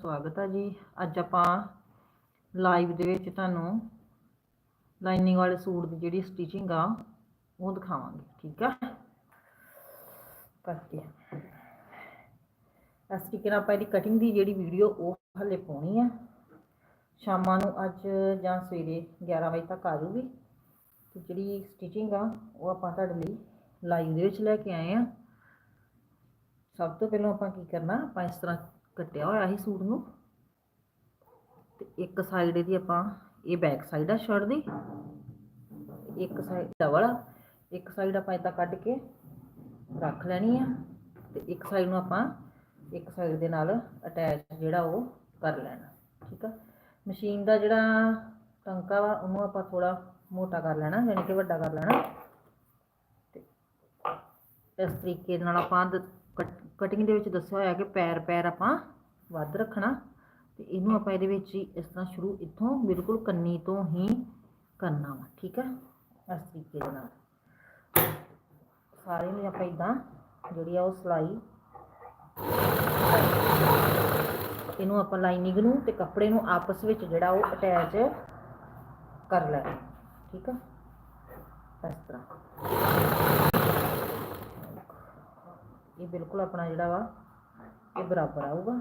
ਸਵਾਗਤ ਹੈ ਜੀ। ਅੱਜ ਆਪਾਂ ਲਾਈਵ ਦੇ ਵਿੱਚ ਤੁਹਾਨੂੰ ਲਾਈਨਿੰਗ ਵਾਲੇ ਸੂਟ ਦੀ ਜਿਹੜੀ ਸਟਿਚਿੰਗ ਆ, ਉਹ ਦਿਖਾਵਾਂਗੇ, ਠੀਕ ਆ? ਕਰਕੇ ਇਸ ਤਰੀਕੇ ਨਾਲ ਆਪਾਂ ਇਹਦੀ ਕਟਿੰਗ ਦੀ ਜਿਹੜੀ ਵੀਡੀਓ ਉਹ ਹਲੇ ਪਾਉਣੀ ਆ। ਸ਼ਾਮਾਂ ਨੂੰ ਅੱਜ ਜਾਂ ਸਵੇਰੇ 11 ਵਜੇ ਤੱਕ ਆ ਜੂਗੀ ਤੇ ਜਿਹੜੀ ਸਟਿਚਿੰਗ ਆ, ਉਹ ਆਪਾਂ ਤੁਹਾਡੇ ਲਈ ਲਾਈਵ ਦੇ ਵਿੱਚ ਲੈ ਕੇ ਆਏ ਆ। ਸਭ ਤੋਂ ਪਹਿਲਾਂ ਆਪਾਂ ਕੀ ਕਰਨਾ, ਆਪਾਂ ਇਸ ਤਰ੍ਹਾਂ ਕੱਟਿਆ ਹੋਇਆ ਸੀ ਸੂਟ ਨੂੰ। ਤੇ ਇੱਕ ਸਾਈਡ ਇਹਦੀ ਆਪਾਂ, ਇਹ ਬੈਕ ਸਾਈਡ ਆ ਸ਼ਰਟ ਦੀ। ਇੱਕ ਸਾਈਡ ਡਬਲ ਆ ਇੱਕ ਸਾਈਡ ਆਪਾਂ ਇਦਾਂ ਕੱਢ ਕੇ ਰੱਖ ਲੈਣੀ ਆ। ਤੇ ਇੱਕ ਸਾਈਡ ਨੂੰ ਆਪਾਂ ਇੱਕ ਸਾਈਡ ਦੇ ਨਾਲ ਅਟੈਚ ਜਿਹੜਾ ਉਹ ਕਰ ਲੈਣਾ, ਠੀਕ ਆ? ਮਸ਼ੀਨ ਦਾ ਜਿਹੜਾ ਟੰਕਾ ਵਾ, ਉਹਨੂੰ ਆਪਾਂ ਥੋੜਾ ਮੋਟਾ ਕਰ ਲੈਣਾ, ਯਾਨੀ ਕਿ ਵੱਡਾ ਕਰ ਲੈਣਾ। ਤੇ ਇਸ ਤਰੀਕੇ ਨਾਲ ਆਪਾਂ ਕਟਿੰਗ ਦੇ ਵਿੱਚ ਦੱਸਿਆ ਹੋਇਆ ਕਿ ਪੈਰ ਪੈਰ ਆਪਾਂ ਵੱਧ ਰੱਖਣਾ। ਤੇ ਇਹਨੂੰ ਆਪਾਂ ਇਹਦੇ ਵਿੱਚ ਹੀ ਇਸ ਤਰ੍ਹਾਂ ਸ਼ੁਰੂ ਇੱਥੋਂ ਬਿਲਕੁਲ ਕੰਨੀ ਤੋਂ ਹੀ ਕਰਨਾ ਵਾ, ਠੀਕ ਹੈ ਇਸ ਤਰੀਕੇ ਦੇ ਨਾਲ। ਸਾਰੇ ਨੂੰ ਆਪਾਂ ਇਦਾਂ ਜਿਹੜੀ ਆ ਉਹ ਸਲਾਈ ਇਹਨੂੰ ਆਪਾਂ ਲਾਈਨਿੰਗ ਨੂੰ ਤੇ ਕੱਪੜੇ ਨੂੰ ਆਪਸ ਵਿੱਚ ਜਿਹੜਾ ਉਹ ਅਟੈਚ ਕਰ ਲੈਣਾ, ਠੀਕ ਆ? ਇਸ ਤਰ੍ਹਾਂ। ਇਹ ਬਿਲਕੁਲ ਆਪਣਾ ਜਿਹੜਾ ਵਾ, ਇਹ ਬਰਾਬਰ ਆਊਗਾ।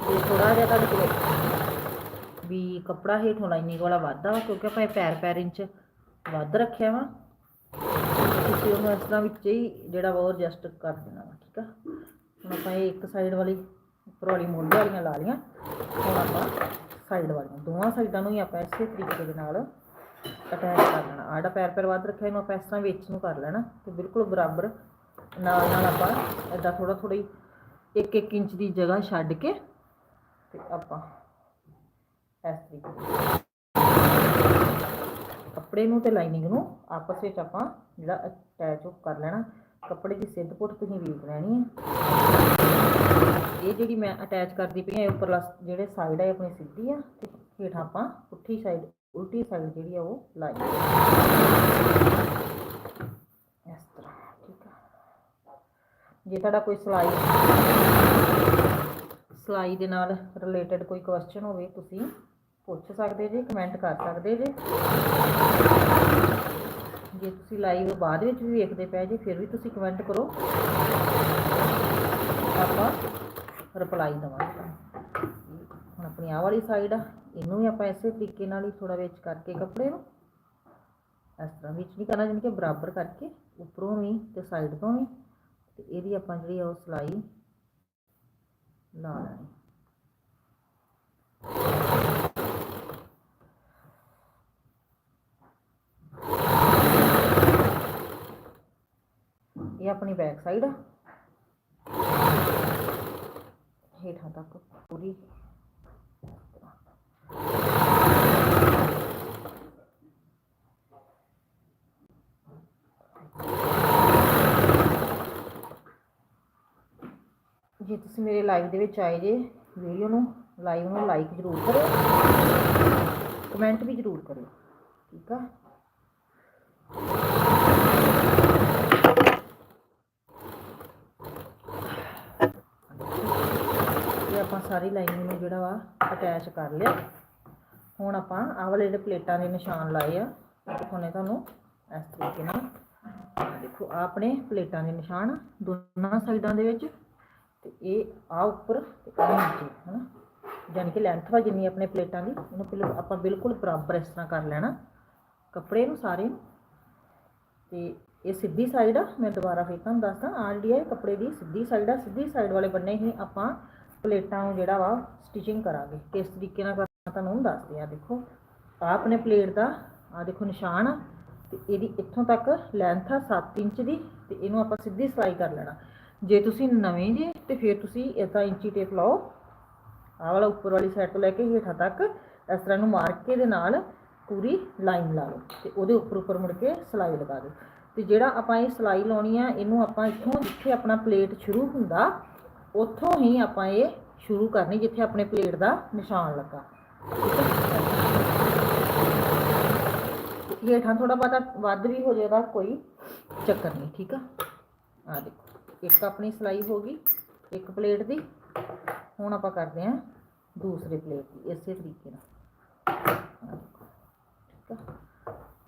ਤੇ ਥੋੜਾ ਜਿਹਾ ਤੁਹਾਡੇ ਕੋਲ ਵੀ ਕੱਪੜਾ ਹੇਠੋਂ ਲਾਈਨਿੰਗ ਵਾਲਾ ਵੱਧਦਾ ਵਾ, ਕਿਉਂਕਿ ਆਪਾਂ ਇਹ ਪੈਰ ਪੈਰ ਇੰਚ ਵੱਧ ਰੱਖਿਆ ਵਾ। ਤੁਸੀਂ ਉਹਨੂੰ ਇਸ ਤਰ੍ਹਾਂ ਵਿੱਚ ਹੀ ਜਿਹੜਾ ਵਾ ਉਹ ਐਡਜਸਟ ਕਰ ਦੇਣਾ ਵਾ, ਠੀਕ ਆ? ਹੁਣ ਆਪਾਂ ਇਹ ਇੱਕ ਸਾਈਡ ਵਾਲੀ ਉੱਪਰ ਵਾਲੀ ਮੋਢੇ ਵਾਲੀਆਂ ਲਾ ਲਈਆਂ। ਹੁਣ ਆਪਾਂ ਸਾਈਡ ਵਾਲੀਆਂ, ਦੋਵਾਂ ਸਾਈਡਾਂ ਨੂੰ ਹੀ ਆਪਾਂ ਇਸੇ ਤਰੀਕੇ ਦੇ ਨਾਲ ਅਟੈਚ ਕਰ ਲੈਣਾ। ਆੜਾ ਪੈਰ ਪੈਰ ਵੱਧ ਰੱਖਿਆ ਇਹਨੂੰ ਆਪਾਂ ਇਸ ਤਰ੍ਹਾਂ ਵਿੱਚ ਨੂੰ ਕਰ ਲੈਣਾ ਤੇ ਬਿਲਕੁਲ ਬਰਾਬਰ ਨਾਲ ਨਾਲ ਆਪਾਂ ਇਦਾਂ ਥੋੜਾ ਥੋੜੀ 1-1 ਇੰਚ ਦੀ ਜਗ੍ਹਾ ਛੱਡ ਕੇ ਤੇ ਆਪਾਂ ਇਸ ਤਰੀਕੇ ਕੱਪੜੇ ਨੂੰ ਤੇ ਲਾਈਨਿੰਗ ਨੂੰ ਆਪਸ ਵਿੱਚ ਆਪਾਂ ਜਿਹੜਾ ਅਟੈਚ ਕਰ ਲੈਣਾ। ਕੱਪੜੇ ਦੀ ਸਿੱਧ ਪੁੱਟ ਤੁਸੀਂ ਵੇਖ ਲੈਣੀ ਹੈ। ਇਹ ਜਿਹੜੀ ਮੈਂ ਅਟੈਚ ਕਰਦੀ ਪਈ ਹਾਂ, ਇਹ ਉੱਪਰਲਾ ਜਿਹੜੇ ਸਾਈਡ ਹੈ ਆਪਣੀ ਸਿੱਧੀ ਆ ਤੇ ਹੇਠਾਂ ਆਪਾਂ ਪੁੱਠੀ ਸਾਈਡ ਉਲਟੀ ਸਾਈਡ ਜਿਹੜੀ ਆ ਉਹ ਲਾਈ ਇਸ ਤਰ੍ਹਾਂ ਠੀਕ ਆ ਜੇ ਤੁਹਾਡਾ ਕੋਈ ਸਿਲਾਈ ਸਿਲਾਈ ਦੇ ਨਾਲ ਰਿਲੇਟਡ ਕੋਈ ਕੁਐਸਚਨ ਹੋਵੇ, ਤੁਸੀਂ ਪੁੱਛ ਸਕਦੇ ਜੇ ਕਮੈਂਟ ਕਰ ਸਕਦੇ ਜੇ। ਜੇ ਤੁਸੀਂ ਲਾਈਵ ਬਾਅਦ ਵਿੱਚ ਵੀ ਵੇਖਦੇ ਪਏ ਜੇ, ਫਿਰ ਵੀ ਤੁਸੀਂ ਕਮੈਂਟ ਕਰੋ। ਆਪਾਂ ਰਿਪਲਾਈ ਦਵਾਂਗੇ। ਹੁਣ ਆਪਣੀ ਆਹ ਵਾਲੀ ਸਾਈਡ ਆ, ਇਹਨੂੰ ਵੀ ਆਪਾਂ ਇਸੇ ਤਰੀਕੇ ਨਾਲ ਹੀ ਥੋੜਾ ਵਿੱਚ ਕਰਕੇ ਕੱਪੜੇ ਨੂੰ ਇਸ ਤਰ੍ਹਾਂ ਵਿੱਚ ਨਹੀਂ ਕਰਨਾ, ਜਾਣੀ ਕਿ ਬਰਾਬਰ ਕਰਕੇ, ਉੱਪਰੋਂ ਵੀ ਤੇ ਸਾਈਡ ਤੋਂ ਵੀ। ਤੇ ਇਹਦੀ ਆਪਾਂ ਜਿਹੜੀ ਆ ਉਹ ਸਲਾਈ ਲਾ ਲੈਣੀ ਇਹ ਆਪਣੀ ਬੈਕ ਸਾਈਡ ਆ। ਹੇਠਾਂ ਤੱਕ ਪੂਰੀ ਜੇ ਤੁਸੀਂ ਮੇਰੇ ਲਾਈਵ ਦੇ ਵਿੱਚ ਆਏ ਜੇ ਵੀਡੀਓ ਨੂੰ ਲਾਈਵ ਨੂੰ ਲਾਈਕ ਜ਼ਰੂਰ ਕਰਿਓ ਕਮੈਂਟ ਵੀ ਜ਼ਰੂਰ ਕਰਿਓ, ਠੀਕ ਆ? ਇਹ ਆਪਾਂ ਸਾਰੀ ਲਾਈਨਿੰਗ ਨੂੰ ਜਿਹੜਾ ਵਾ ਅਟੈਚ ਕਰ ਲਿਆ। ਹੁਣ ਆਪਾਂ ਆਹ ਵਾਲੇ ਜਿਹੜੇ ਪਲੇਟਾਂ ਦੇ ਨਿਸ਼ਾਨ ਲਾਏ ਆ ਦਿਖਾਉਣੇ ਤੁਹਾਨੂੰ ਇਸ ਤਰੀਕੇ ਨਾਲ ਦੇਖੋ ਆਪਣੇ ਪਲੇਟਾਂ ਦੇ ਨਿਸ਼ਾਨ, ਦੋਨਾਂ ਸਾਈਡਾਂ ਦੇ ਵਿੱਚ। ਤੇ ਇਹ ਆ ਉੱਪਰ ਤੇ ਆ ਨੀਚੇ, ਹਨਾ? ਯਾਨੀ ਕਿ ਲੈਂਥ ਵਾ ਜਿੰਨੀ ਆਪਣੇ ਪਲੇਟਾਂ ਦੀ ਇਹਨੂੰ ਬਿਲਕੁਲ ਆਪਾਂ ਬਿਲਕੁਲ ਬਰਾਬਰ ਇਸ ਤਰ੍ਹਾਂ ਕਰ ਲੈਣਾ। ਕੱਪੜੇ ਨੂੰ ਸਾਰੇ ਨੂੰ। ਤੇ ਇਹ ਸਿੱਧੀ ਸਾਈਡ ਆ, ਮੈਂ ਦੁਬਾਰਾ ਫੇਰ ਤੁਹਾਨੂੰ ਦੱਸਦਾ ਆ ਜਿਹੜੀ ਹੈ ਕੱਪੜੇ ਦੀ ਸਿੱਧੀ ਸਾਈਡ ਆ, ਸਿੱਧੀ ਸਾਈਡ ਵਾਲੇ ਬੰਨੇ ਹੀ ਆਪਾਂ ਪਲੇਟਾਂ ਨੂੰ ਜਿਹੜਾ ਵਾ ਸਟਿਚਿੰਗ ਕਰਾਂਗੇ। ਕਿਸ ਤਰੀਕੇ ਨਾਲ ਕਰਨਾ ਤੁਹਾਨੂੰ ਦੱਸਦੇ ਆ, ਦੇਖੋ। ਆ ਆਪਣੇ ਪਲੇਟ ਦਾ ਆ ਦੇਖੋ ਨਿਸ਼ਾਨ ਆ, ਤੇ ਇਹਦੀ ਇੱਥੋਂ ਤੱਕ ਲੈਂਥ ਆ 7 ਇੰਚ ਦੀ, ਤੇ ਇਹਨੂੰ ਆਪਾਂ ਸਿੱਧੀ ਸਲਾਈ ਕਰ ਲੈਣਾ। ਜੇ ਤੁਸੀਂ ਨਵੇਂ ਜੇ, ਤੇ ਫਿਰ ਤੁਸੀਂ ਇਦਾਂ ਇੰਚੀ ਟੇਪ ਲਾਓ। ਆਹ ਵਾਲਾ ਉੱਪਰ ਵਾਲੀ ਸਾਈਡ ਤੋਂ ਲੈ ਕੇ ਹੇਠਾਂ ਤੱਕ ਇਸ ਤਰ੍ਹਾਂ ਨੂੰ ਮਾਰਕੇ ਦੇ ਨਾਲ ਪੂਰੀ ਲਾਈਨ ਲਾ ਲਓ ਤੇ ਉਹਦੇ ਉੱਪਰ ਉੱਪਰ ਮੁੜ ਕੇ ਸਲਾਈ ਲਗਾ ਦਿਓ। ਤੇ ਜਿਹੜਾ ਆਪਾਂ ਇਹ ਸਲਾਈ ਲਾਉਣੀ ਆ, ਇਹਨੂੰ ਆਪਾਂ ਇੱਥੋਂ ਜਿੱਥੇ ਆਪਣਾ ਪਲੇਟ ਸ਼ੁਰੂ ਹੁੰਦਾ, ਉੱਥੋਂ ਹੀ ਆਪਾਂ ਇਹ ਸ਼ੁਰੂ ਕਰਨੀ, ਜਿੱਥੇ ਆਪਣੇ ਪਲੇਟ ਦਾ ਨਿਸ਼ਾਨ ਲੱਗਾ। ਹੇਠਾਂ ਥੋੜਾ ਬਹੁਤਾ ਵੱਧ ਵੀ ਹੋ ਜਾਏਗਾ, ਕੋਈ ਚੱਕਰ ਨਹੀਂ, ਠੀਕ ਆ? ਆ ਦੇਖੋ। ਇੱਕ ਆਪਣੀ ਸਲਾਈ ਹੋ ਗਈ, ਇੱਕ ਪਲੇਟ ਦੀ। ਹੁਣ ਆਪਾਂ ਕਰਦੇ ਹਾਂ ਦੂਸਰੇ ਪਲੇਟ ਦੀ, ਇਸੇ ਤਰੀਕੇ ਨਾਲ। ਠੀਕ ਆ।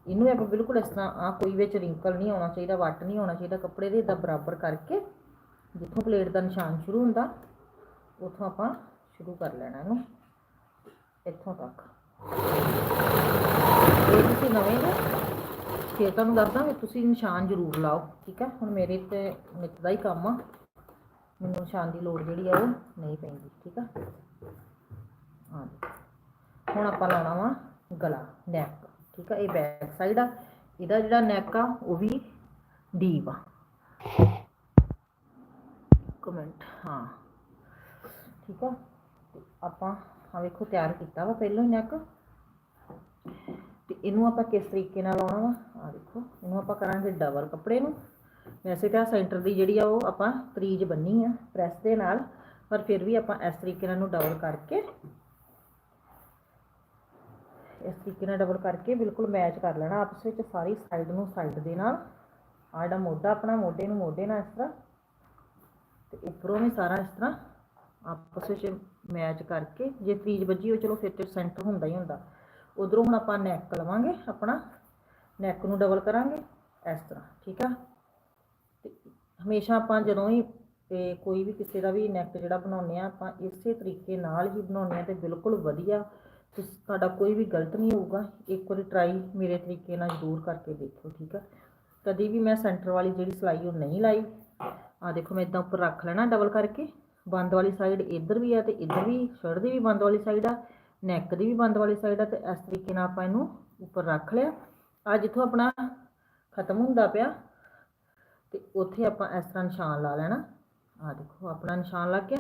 ਇਹਨੂੰ ਆਪਾਂ ਬਿਲਕੁਲ ਇਸ ਤਰ੍ਹਾਂ ਆ ਕੋਈ ਵਿੱਚ ਰਿੰਕਲ ਨਹੀਂ ਆਉਣਾ ਚਾਹੀਦਾ, ਵੱਟ ਨਹੀਂ ਆਉਣਾ ਚਾਹੀਦਾ, ਕੱਪੜੇ ਦੇ ਇਦਾਂ ਬਰਾਬਰ ਕਰਕੇ, ਜਿੱਥੋਂ ਪਲੇਟ ਦਾ ਨਿਸ਼ਾਨ ਸ਼ੁਰੂ ਹੁੰਦਾ, ਉੱਥੋਂ ਆਪਾਂ ਸ਼ੁਰੂ ਕਰ ਲੈਣਾ ਇਹਨੂੰ, ਇੱਥੋਂ ਤੱਕ। ਜੇ ਤੁਸੀਂ ਨਵੇਂ ਹੋ ਫਿਰ ਤੁਹਾਨੂੰ ਦੱਸਦਾ ਵੀ ਤੁਸੀਂ ਨਿਸ਼ਾਨ ਜ਼ਰੂਰ ਲਾਓ, ਠੀਕ ਹੈ? ਹੁਣ ਮੇਰੇ ਤੇ ਨਿੱਤ ਦਾ ਹੀ ਕੰਮ ਆ। ਮੈਨੂੰ ਨਿਸ਼ਾਨ ਦੀ ਲੋੜ ਜਿਹੜੀ ਆ ਉਹ ਨਹੀਂ ਪੈਂਦੀ, ਠੀਕ ਆ? ਹਾਂ ਹੁਣ ਆਪਾਂ ਲਾਉਣਾ ਵਾ ਗਲਾ ਨੈਕ ਠੀਕ ਆ? ਇਹ ਬੈਕ ਸਾਈਡ ਆ। ਇਹਦਾ ਜਿਹੜਾ ਨੈਕ ਆ, ਉਹ ਵੀ ਡੀਪ ਆ। ਕਮੈਂਟ ਹਾਂ। ਠੀਕ ਆ? ਤੇ ਆਪਾਂ ਆ ਵੇਖੋ, ਤਿਆਰ ਕੀਤਾ ਵਾ ਪਹਿਲਾਂ ਹੀ ਨੈਕ ਤੇ ਇਹਨੂੰ ਆਪਾਂ ਕਿਸ ਤਰੀਕੇ ਨਾਲ ਲਾਉਣਾ ਵਾ? ਆ ਦੇਖੋ, ਇਹਨੂੰ ਆਪਾਂ ਕਰਾਂਗੇ ਡਬਲ ਕੱਪੜੇ ਨੂੰ। ਵੈਸੇ ਤਾਂ ਸੈਂਟਰ ਦੀ ਜਿਹੜੀ ਆ ਉਹ ਆਪਾਂ ਤਰੀਜ ਬੰਨੀ ਆ ਪ੍ਰੈਸ ਦੇ ਨਾਲ, ਪਰ ਫਿਰ ਵੀ ਆਪਾਂ ਇਸ ਤਰੀਕੇ ਨਾਲ ਇਹਨੂੰ ਡਬਲ ਕਰਕੇ, ਇਸ ਤਰੀਕੇ ਨਾਲ ਡਬਲ ਕਰਕੇ ਬਿਲਕੁਲ ਮੈਚ ਕਰ ਲੈਣਾ ਆਪਸ ਵਿੱਚ ਸਾਰੀ ਸਾਈਡ ਨੂੰ ਸਾਈਡ ਦੇ ਨਾਲ। ਆਹ ਜਿਹੜਾ ਮੋਢਾ ਆਪਣਾ, ਮੋਢੇ ਨੂੰ ਮੋਢੇ ਨਾਲ ਇਸ ਤਰ੍ਹਾਂ। ਤੇ ਉੱਪਰੋਂ ਵੀ ਸਾਰਾ ਇਸ ਤਰ੍ਹਾਂ ਆਪਸ ਵਿੱਚ ਮੈਚ ਕਰਕੇ, ਜੇ ਤਰੀਜ ਵੱਜੀ ਹੋ ਚਲੋ ਫਿਰ ਤੇ ਸੈਂਟਰ ਹੁੰਦਾ ਹੀ ਹੁੰਦਾ। ਉਧਰੋਂ ਹੁਣ ਆਪਾਂ ਨੈਕ ਲਵਾਂਗੇ ਆਪਣਾ ਨੈਕ ਨੂੰ ਡਬਲ ਕਰਾਂਗੇ ਇਸ ਤਰ੍ਹਾਂ, ਠੀਕ ਆ? ਤੇ ਹਮੇਸ਼ਾ ਆਪਾਂ ਜਦੋਂ ਹੀ ਤੇ ਕੋਈ ਵੀ ਕਿਸੇ ਦਾ ਵੀ ਨੈਕ ਜਿਹੜਾ ਬਣਾਉਂਦੇ ਆ, ਆਪਾਂ ਇਸੇ ਤਰੀਕੇ ਨਾਲ ਹੀ ਬਣਾਉਂਦੇ ਆ ਤੇ ਬਿਲਕੁਲ ਵਧੀਆ। ਤੁਸੀਂ, ਤੁਹਾਡਾ ਕੋਈ ਵੀ ਗਲਤ ਨਹੀਂ ਹੋਊਗਾ, ਇੱਕ ਵਾਰੀ ਟਰਾਈ ਮੇਰੇ ਤਰੀਕੇ ਨਾਲ ਜ਼ਰੂਰ ਕਰਕੇ ਦੇਖਿਓ ਠੀਕ ਆ? ਕਦੀ ਵੀ ਮੈਂ ਸੈਂਟਰ ਵਾਲੀ ਜਿਹੜੀ ਸਿਲਾਈ ਉਹ ਨਹੀਂ ਲਾਈ। ਆ ਦੇਖੋ, ਮੈਂ ਇਦਾਂ ਉੱਪਰ ਰੱਖ ਲੈਣਾ ਡਬਲ ਕਰਕੇ। ਬੰਦ ਵਾਲੀ ਸਾਈਡ ਇੱਧਰ ਵੀ ਆ ਤੇ ਇੱਧਰ ਵੀ, ਸ਼ਰਟ ਦੀ ਵੀ ਬੰਦ ਵਾਲੀ ਸਾਈਡ ਆ। ਨੈਕ ਦੀ ਵੀ ਬੰਦ ਵਾਲੀ ਸਾਈਡ ਆ ਤੇ ਇਸ ਤਰੀਕੇ ਨਾਲ ਆਪਾਂ ਇਹਨੂੰ ਉੱਪਰ ਰੱਖ ਲਿਆ। ਆ ਜਿੱਥੋਂ ਆਪਣਾ ਖਤਮ ਹੁੰਦਾ ਪਿਆ, ਤੇ ਉੱਥੇ ਆਪਾਂ ਇਸ ਤਰ੍ਹਾਂ ਨਿਸ਼ਾਨ ਲਾ ਲੈਣਾ। ਆ ਦੇਖੋ, ਆਪਣਾ ਨਿਸ਼ਾਨ ਲੱਗ ਗਿਆ।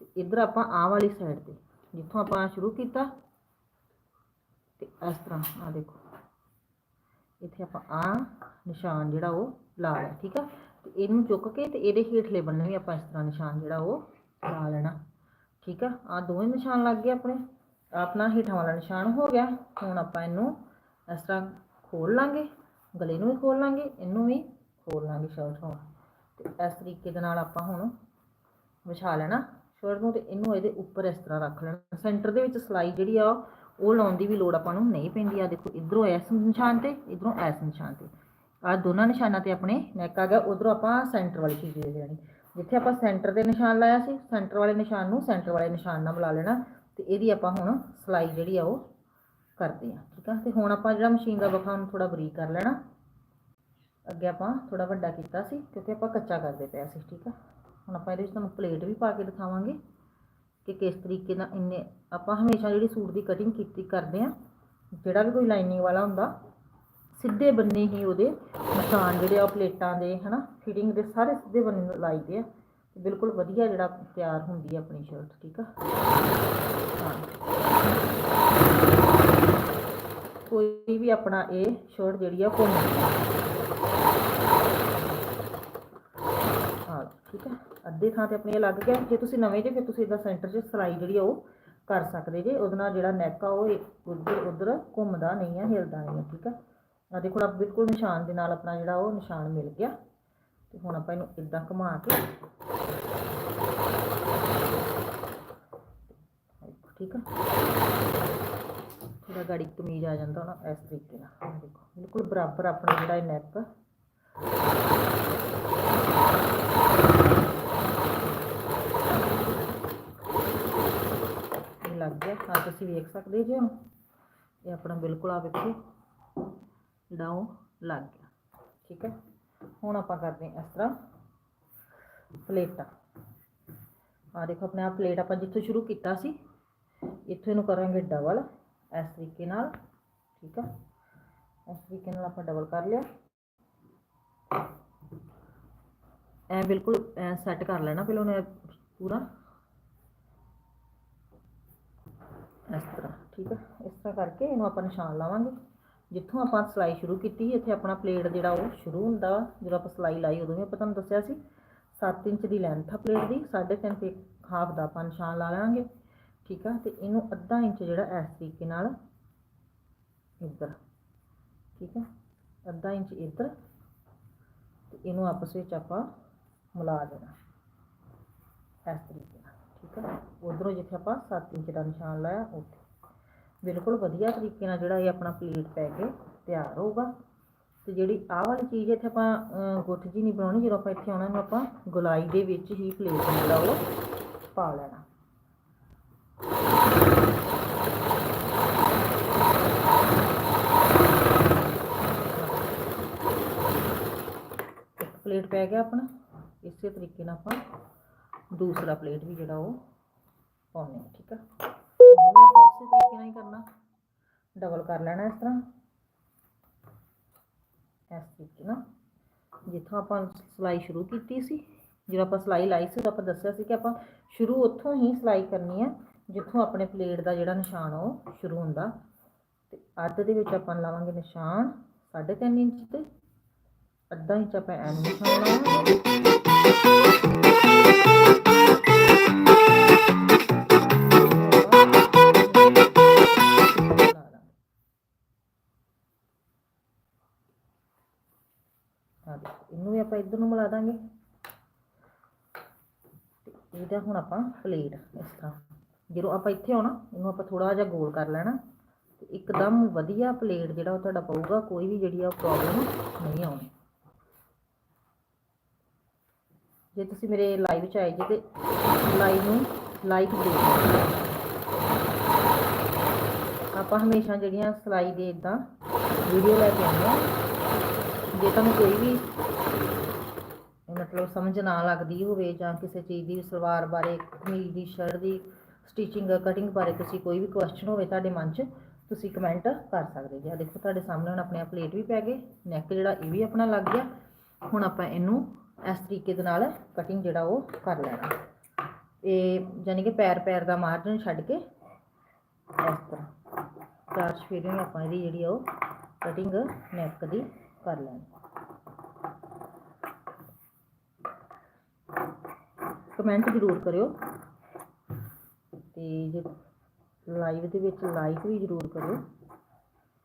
ਤੇ ਇੱਧਰ ਆਪਾਂ ਆਹ ਵਾਲੀ ਸਾਈਡ ਤੇ, ਜਿੱਥੋਂ ਆਪਾਂ ਸ਼ੁਰੂ ਕੀਤਾ, ਤੇ ਇਸ ਤਰ੍ਹਾਂ ਆ ਦੇਖੋ। ਇੱਥੇ ਆਪਾਂ ਆ ਨਿਸ਼ਾਨ ਜਿਹੜਾ ਉਹ ਲਾ ਲਿਆ, ਠੀਕ ਆ? ਤੇ ਇਹਨੂੰ ਚੁੱਕ ਕੇ ਤੇ ਇਹਦੇ ਹੇਠਲੇ ਬੰਨੇ ਵੀ ਆਪਾਂ ਇਸ ਤਰ੍ਹਾਂ ਨਿਸ਼ਾਨ ਜਿਹੜਾ ਉਹ ਲਾ ਲੈਣਾ, ਠੀਕ ਆ? ਆ ਦੋਵੇਂ ਨਿਸ਼ਾਨ ਲੱਗ ਗਏ ਆਪਣੇ। ਆਪਣਾ ਹੇਠਾਂ ਵਾਲਾ ਨਿਸ਼ਾਨ ਹੋ ਗਿਆ। ਹੁਣ ਆਪਾਂ ਇਹਨੂੰ ਇਸ ਤਰ੍ਹਾਂ ਖੋਲ ਲਾਂਗੇ, ਗਲੇ ਨੂੰ ਵੀ ਖੋਲ ਲਾਂਗੇ, ਇਹਨੂੰ ਵੀ ਖੋਲ ਲਾਂਗੇ ਸ਼ਰਟ ਨੂੰ ਤੇ ਇਸ ਤਰੀਕੇ ਦੇ ਨਾਲ ਆਪਾਂ ਹੁਣ ਵਿਛਾ ਲੈਣਾ ਸ਼ਰਟ ਨੂੰ ਤੇ ਇਹਨੂੰ ਇਹਦੇ ਉੱਪਰ ਇਸ ਤਰ੍ਹਾਂ ਰੱਖ ਲੈਣਾ। ਸੈਂਟਰ ਦੇ ਵਿੱਚ ਸਲਾਈ ਜਿਹੜੀ ਆ, ਉਹ ਲਾਉਣ ਦੀ ਵੀ ਲੋੜ ਆਪਾਂ ਨੂੰ ਨਹੀਂ ਪੈਂਦੀ। ਆ ਦੇਖੋ, ਇਧਰੋਂ ਇਸ ਨਿਸ਼ਾਨ ਤੇ, ਇਧਰੋਂ ਇਸ ਨਿਸ਼ਾਨ ਤੇ। ਆ ਦੋਨਾਂ ਨਿਸ਼ਾਨਾਂ ਤੇ ਆਪਣੇ ਨੈਕ ਆ ਗਿਆ, ਉਧਰੋਂ ਆਪਾਂ ਸੈਂਟਰ ਵਾਲੀ ਚੀਜ਼ ਦੇ ਲੈਣੀ। ਜਿੱਥੇ ਆਪਾਂ ਸੈਂਟਰ ਦੇ ਨਿਸ਼ਾਨ ਲਾਇਆ ਸੀ, ਸੈਂਟਰ ਵਾਲੇ ਨਿਸ਼ਾਨ ਨੂੰ ਸੈਂਟਰ ਵਾਲੇ ਨਿਸ਼ਾਨ ਨਾਲ ਮਿਲਾ ਲੈਣਾ। ਤੇ ਇਹਦੀ ਆਪਾਂ ਹੁਣ ਸਲਾਈ ਜਿਹੜੀ ਆ ਉਹ ਕਰਦੇ ਆ, ਠੀਕ ਆ? ਤੇ ਹੁਣ ਆਪਾਂ ਜਿਹੜਾ ਮਸ਼ੀਨ ਦਾ ਬਖਾ ਨੂੰ ਥੋੜਾ ਬਰੀਕ ਕਰ ਲੈਣਾ। ਅੱਗੇ ਆਪਾਂ ਥੋੜਾ ਵੱਡਾ ਕੀਤਾ ਸੀ ਕਿਉਂਕਿ ਆਪਾਂ ਕੱਚਾ ਕਰਦੇ ਪਏ ਸੀ, ਠੀਕ ਆ? ਹੁਣ ਆਪਾਂ ਇਹਦੇ ਵਿੱਚ ਤੁਹਾਨੂੰ ਪਲੇਟ ਵੀ ਪਾ ਕੇ ਦਿਖਾਵਾਂਗੇ ਕਿ ਕਿਸ ਤਰੀਕੇ ਨਾਲ ਇੰਨੇ, ਆਪਾਂ ਹਮੇਸ਼ਾ ਜਿਹੜੀ ਸੂਟ ਦੀ ਕਟਿੰਗ ਕੀਤੀ ਕਰਦੇ ਆ, ਜਿਹੜਾ ਵੀ ਕੋਈ ਲਾਈਨਿੰਗ ਵਾਲਾ ਹੁੰਦਾ, ਸਿੱਧੇ ਬੰਨੇ ਹੀ ਉਹਦੇ ਨਿਸ਼ਾਨ ਜਿਹੜੇ ਆ, ਉਹ ਪਲੇਟਾਂ ਦੇ, ਹਨਾ? ਫਿਟਿੰਗ ਦੇ ਸਾਰੇ ਸਿੱਧੇ ਬੰਨੇ ਨੂੰ ਲਾਈਦੇ ਆ। ਬਿਲਕੁਲ ਵਧੀਆ ਜਿਹੜਾ ਤਿਆਰ ਹੁੰਦੀ ਆ ਆਪਣੀ ਸ਼ਰਟ ਠੀਕ ਆ? ਹਾਂ। ਕੋਈ ਵੀ ਆਪਣਾ ਇਹ ਸ਼ਰਟ ਜਿਹੜੀ ਆ ਘੁੰਮ ਹਾਂ, ਠੀਕ ਹੈ ਅੱਧੇ ਥਾਂ ਤੇ ਆਪਣੀ ਇਹ ਲੱਗ ਗਿਆ। ਜੇ ਤੁਸੀਂ ਨਵੇਂ ਜੇ, ਫਿਰ ਤੁਸੀਂ ਇਹਦਾ ਸੈਂਟਰ 'ਚ ਸਲਾਈ ਜਿਹੜੀ ਆ ਉਹ ਕਰ ਸਕਦੇ ਜੇ। ਉਹਦੇ ਨਾਲ ਜਿਹੜਾ ਨੈਕ ਆ, ਉਹ ਉਧਰ ਉਧਰ ਘੁੰਮਦਾ ਨਹੀਂ ਆ, ਹਿਲਦਾ ਨਹੀਂ ਆ, ਠੀਕ ਆ? ਆ ਦੇਖੋ ਆ ਬਿਲਕੁਲ ਨਿਸ਼ਾਨ ਦੇ ਨਾਲ ਆਪਣਾ ਜਿਹੜਾ ਉਹ ਨਿਸ਼ਾਨ ਮਿਲ ਗਿਆ। ਤੇ ਹੁਣ ਆਪਾਂ ਇਹਨੂੰ ਇਦਾਂ ਘੁਮਾ ਕੇ ਠੀਕ ਆ। ਥੋੜਾ ਗਾੜੀ ਕਮੀਜ਼ ਆ ਜਾਂਦਾ ਨਾ ਇਸ ਤਰੀਕੇ ਨਾਲ। ਦੇਖੋ, ਬਿਲਕੁਲ ਬਰਾਬਰ ਆਪਣਾ ਜਿਹੜਾ ਇਹ ਨੈਕ ਇਹ ਲੱਗ ਗਿਆ। ਆ ਤੁਸੀਂ ਵੇਖ ਸਕਦੇ ਜੇ ਇਹ ਆਪਣਾ ਬਿਲਕੁਲ ਆ ਵੇਖੋ। ਜਿਹੜਾ ਉਹ ਲੱਗ ਗਿਆ। ਠੀਕ ਹੈ ਹੁਣ ਆਪਾਂ ਕਰਦੇ ਹਾਂ ਇਸ ਤਰ੍ਹਾਂ ਪਲੇਟਾਂ ਆ। ਦੇਖੋ, ਆਪਣੇ ਆ ਪਲੇਟ ਆਪਾਂ ਜਿੱਥੋਂ ਸ਼ੁਰੂ ਕੀਤਾ ਸੀ, ਇੱਥੋਂ ਇਹਨੂੰ ਕਰਾਂਗੇ ਡਬਲ ਇਸ ਤਰੀਕੇ ਨਾਲ, ਠੀਕ ਆ? ਇਸ ਤਰੀਕੇ ਨਾਲ ਆਪਾਂ ਡਬਲ ਕਰ ਲਿਆ। ਐ ਬਿਲਕੁਲ ਐ ਸੈੱਟ ਕਰ ਲੈਣਾ ਪਹਿਲਾਂ ਉਹਨੇ ਪੂਰਾ। ਇਸ ਤਰ੍ਹਾਂ, ਠੀਕ ਆ? ਇਸ ਤਰ੍ਹਾਂ ਕਰਕੇ ਇਹਨੂੰ ਆਪਾਂ ਨਿਸ਼ਾਨ ਲਾਵਾਂਗੇ। ਜਿੱਥੋਂ ਆਪਾਂ ਸਿਲਾਈ ਸ਼ੁਰੂ ਕੀਤੀ ਸੀ, ਇੱਥੇ ਆਪਣਾ ਪਲੇਟ ਜਿਹੜਾ ਉਹ ਸ਼ੁਰੂ ਹੁੰਦਾ ਵਾ ਜਦੋਂ ਆਪਾਂ ਸਿਲਾਈ ਲਾਈ ਉਦੋਂ ਵੀ ਆਪਾਂ ਤੁਹਾਨੂੰ ਦੱਸਿਆ ਸੀ। 7 ਇੰਚ ਦੀ ਲੈਂਥ ਆ ਪਲੇਟ ਦੀ 3.5 ਤੇ ਹਾਫ ਦਾ ਆਪਾਂ ਨਿਸ਼ਾਨ ਲਾ ਲਾਂਗੇ ਠੀਕ ਆ? ਤੇ ਇਹਨੂੰ ਅੱਧਾ ਇੰਚ ਜਿਹੜਾ ਇਸ ਤਰੀਕੇ ਨਾਲ ਇੱਧਰ ਠੀਕ ਆ? ਅੱਧਾ ਇੰਚ ਇੱਧਰ ਤੇ ਇਹਨੂੰ ਆਪਸ ਵਿੱਚ ਆਪਾਂ ਮਿਲਾ ਦੇਣਾ ਇਸ ਤਰੀਕੇ ਨਾਲ ਠੀਕ ਆ? ਉਧਰੋਂ ਜਿੱਥੇ ਆਪਾਂ 7 ਇੰਚ ਦਾ ਨਿਸ਼ਾਨ ਲਾਇਆ ਉੱਥੇ। ਬਿਲਕੁਲ ਵਧੀਆ ਤਰੀਕੇ ਨਾਲ ਜਿਹੜਾ ਇਹ ਆਪਣਾ ਪਲੇਟ ਪੈ ਕੇ ਤਿਆਰ ਹੋਊਗਾ। ਤੇ ਜਿਹੜੀ ਆਹ ਵਾਲੀ ਚੀਜ਼ ਇੱਥੇ ਆਪਾਂ ਅਹ, ਗੁੱਠ ਜੀ ਨਹੀਂ ਬਣਾਉਣੀ ਜਦੋਂ ਆਪਾਂ ਇੱਥੇ ਆਉਣਾ ਨੂੰ ਆਪਾਂ ਗੁਲਾਈ ਦੇ ਵਿੱਚ ਹੀ ਪਲੇਟ ਨੂੰ ਜਿਹੜਾ ਉਹ ਪਾ ਲੈਣਾ। ਇੱਕ ਪਲੇਟ ਪੈ ਗਿਆ ਆਪਣਾ। ਇਸੇ ਤਰੀਕੇ ਨਾਲ ਆਪਾਂ ਦੂਸਰਾ ਪਲੇਟ ਵੀ ਜਿਹੜਾ ਉਹ ਪਾਉਣੇ ਆ ਠੀਕ ਆ? ਇਹਨੂੰ ਵੀ ਆਪਾਂ ਇਸੇ ਤਰੀਕੇ ਨਾਲ ਹੀ ਕਰਨਾ? ਡਬਲ ਕਰ ਲੈਣਾ ਇਸ ਤਰ੍ਹਾਂ। ਇਸ ਤਰੀਕੇ ਨਾਲ। ਜਿੱਥੋਂ ਆਪਾਂ ਸਿਲਾਈ ਸ਼ੁਰੂ ਕੀਤੀ ਸੀ, ਜਦੋਂ ਆਪਾਂ ਸਿਲਾਈ ਲਾਈ ਸੀ, ਉਦੋਂ ਆਪਾਂ ਦੱਸਿਆ ਸੀ ਕਿ ਆਪਾਂ ਸ਼ੁਰੂ ਉੱਥੋਂ ਹੀ ਸਿਲਾਈ ਕਰਨੀ ਹੈ ਜਿੱਥੋਂ ਆਪਣੇ ਪਲੇਟ ਦਾ ਜਿਹੜਾ ਨਿਸ਼ਾਨ ਉਹ ਸ਼ੁਰੂ ਹੁੰਦਾ। ਤੇ ਅੱਧ ਦੇ ਵਿੱਚ ਆਪਾਂ ਲਾਵਾਂਗੇ ਨਿਸ਼ਾਨ 3.5 ਇੰਚ ਤੇ। ਅੱਧਾ ਇੰਚ ਆਪਾਂ ਐਨ ਨਿਸ਼ਾਨ ਲਾਵਾਂਗੇ। ਆਪਾਂ ਇੱਧਰ ਨੂੰ ਮਿਲਾ ਦਾਂਗੇ। ਇਹਦਾ ਹੁਣ ਆਪਾਂ ਪਲੇਟ ਇਸ ਤਰ੍ਹਾਂ। ਜਦੋਂ ਆਪਾਂ ਇੱਥੇ ਆਉਣਾ, ਇਹਨੂੰ ਆਪਾਂ ਥੋੜਾ ਜਿਹਾ ਗੋਲ ਕਰ ਲੈਣਾ। ਤੇ ਇੱਕਦਮ ਵਧੀਆ ਪਲੇਟ ਜਿਹੜਾ ਉਹ ਤੁਹਾਡਾ ਪਊਗਾ, ਕੋਈ ਵੀ ਜਿਹੜੀ ਆ ਪ੍ਰੋਬਲਮ ਨਹੀਂ ਆਉਣੀ। ਜੇ ਤੁਸੀਂ ਮੇਰੇ ਲਾਈਵ ਚ ਆਏ ਜੇ ਤੇ ਲਾਈਵ ਨੂੰ ਲਾਈਕ ਦੇ ਆਪਾਂ ਹਮੇਸ਼ਾ ਜਿਹੜੀਆਂ ਸਿਲਾਈ ਦੇ ਇਦਾਂ ਵੀਡੀਓ ਲੈ ਕੇ ਆਉਂਦੇ ਆ ਜੇ ਤੁਹਾਨੂੰ ਕੋਈ ਵੀ ਮਤਲਬ ਸਮਝ ਨਾ ਲੱਗਦੀ ਹੋਵੇ ਜਾਂ ਕਿਸੇ ਚੀਜ਼ ਦੀ ਸਲਵਾਰ ਬਾਰੇ, ਕਮੀਜ਼ ਦੀ ਸ਼ਰਟ ਦੀ ਸਟਿਚਿੰਗ ਕਟਿੰਗ ਬਾਰੇ ਤੁਸੀਂ ਕੋਈ ਵੀ ਕੁਐਸਚਨ ਹੋਵੇ ਤੁਹਾਡੇ ਮਨ 'ਚ, ਤੁਸੀਂ ਕਮੈਂਟ ਕਰ ਸਕਦੇ ਜੀ। ਆਹ ਦੇਖੋ ਤੁਹਾਡੇ ਸਾਹਮਣੇ ਹੁਣ ਆਪਣੇ ਪਲੇਟ ਵੀ ਪੈ ਗਏ ਨੈਕ ਜਿਹੜਾ ਇਹ ਵੀ ਆਪਣਾ ਲੱਗ ਗਿਆ। ਹੁਣ ਆਪਾਂ ਇਹਨੂੰ ਇਸ ਤਰੀਕੇ ਦੇ ਨਾਲ ਕਟਿੰਗ ਜਿਹੜਾ ਉਹ ਕਰ ਲੈਣਾ। ਇਹ ਯਾਨੀ ਕਿ ਪੈਰ ਪੈਰ ਦਾ ਮਾਰਜਨ ਛੱਡ ਕੇ ਇਸ ਤਰ੍ਹਾਂ। ਚਾਰ ਸਫੇਰਿਆਂ ਆਪਾਂ ਇਹਦੀ ਜਿਹੜੀ ਆ ਉਹ ਕਟਿੰਗ ਨੈਕ ਦੀ ਕਰ ਲੈਣੀ। ਕਮੈਂਟ ਜ਼ਰੂਰ ਕਰਿਓ। ਤੇ ਜੇ ਲਾਈਵ ਦੇ ਵਿੱਚ ਲਾਈਕ ਵੀ ਜ਼ਰੂਰ ਕਰਿਓ।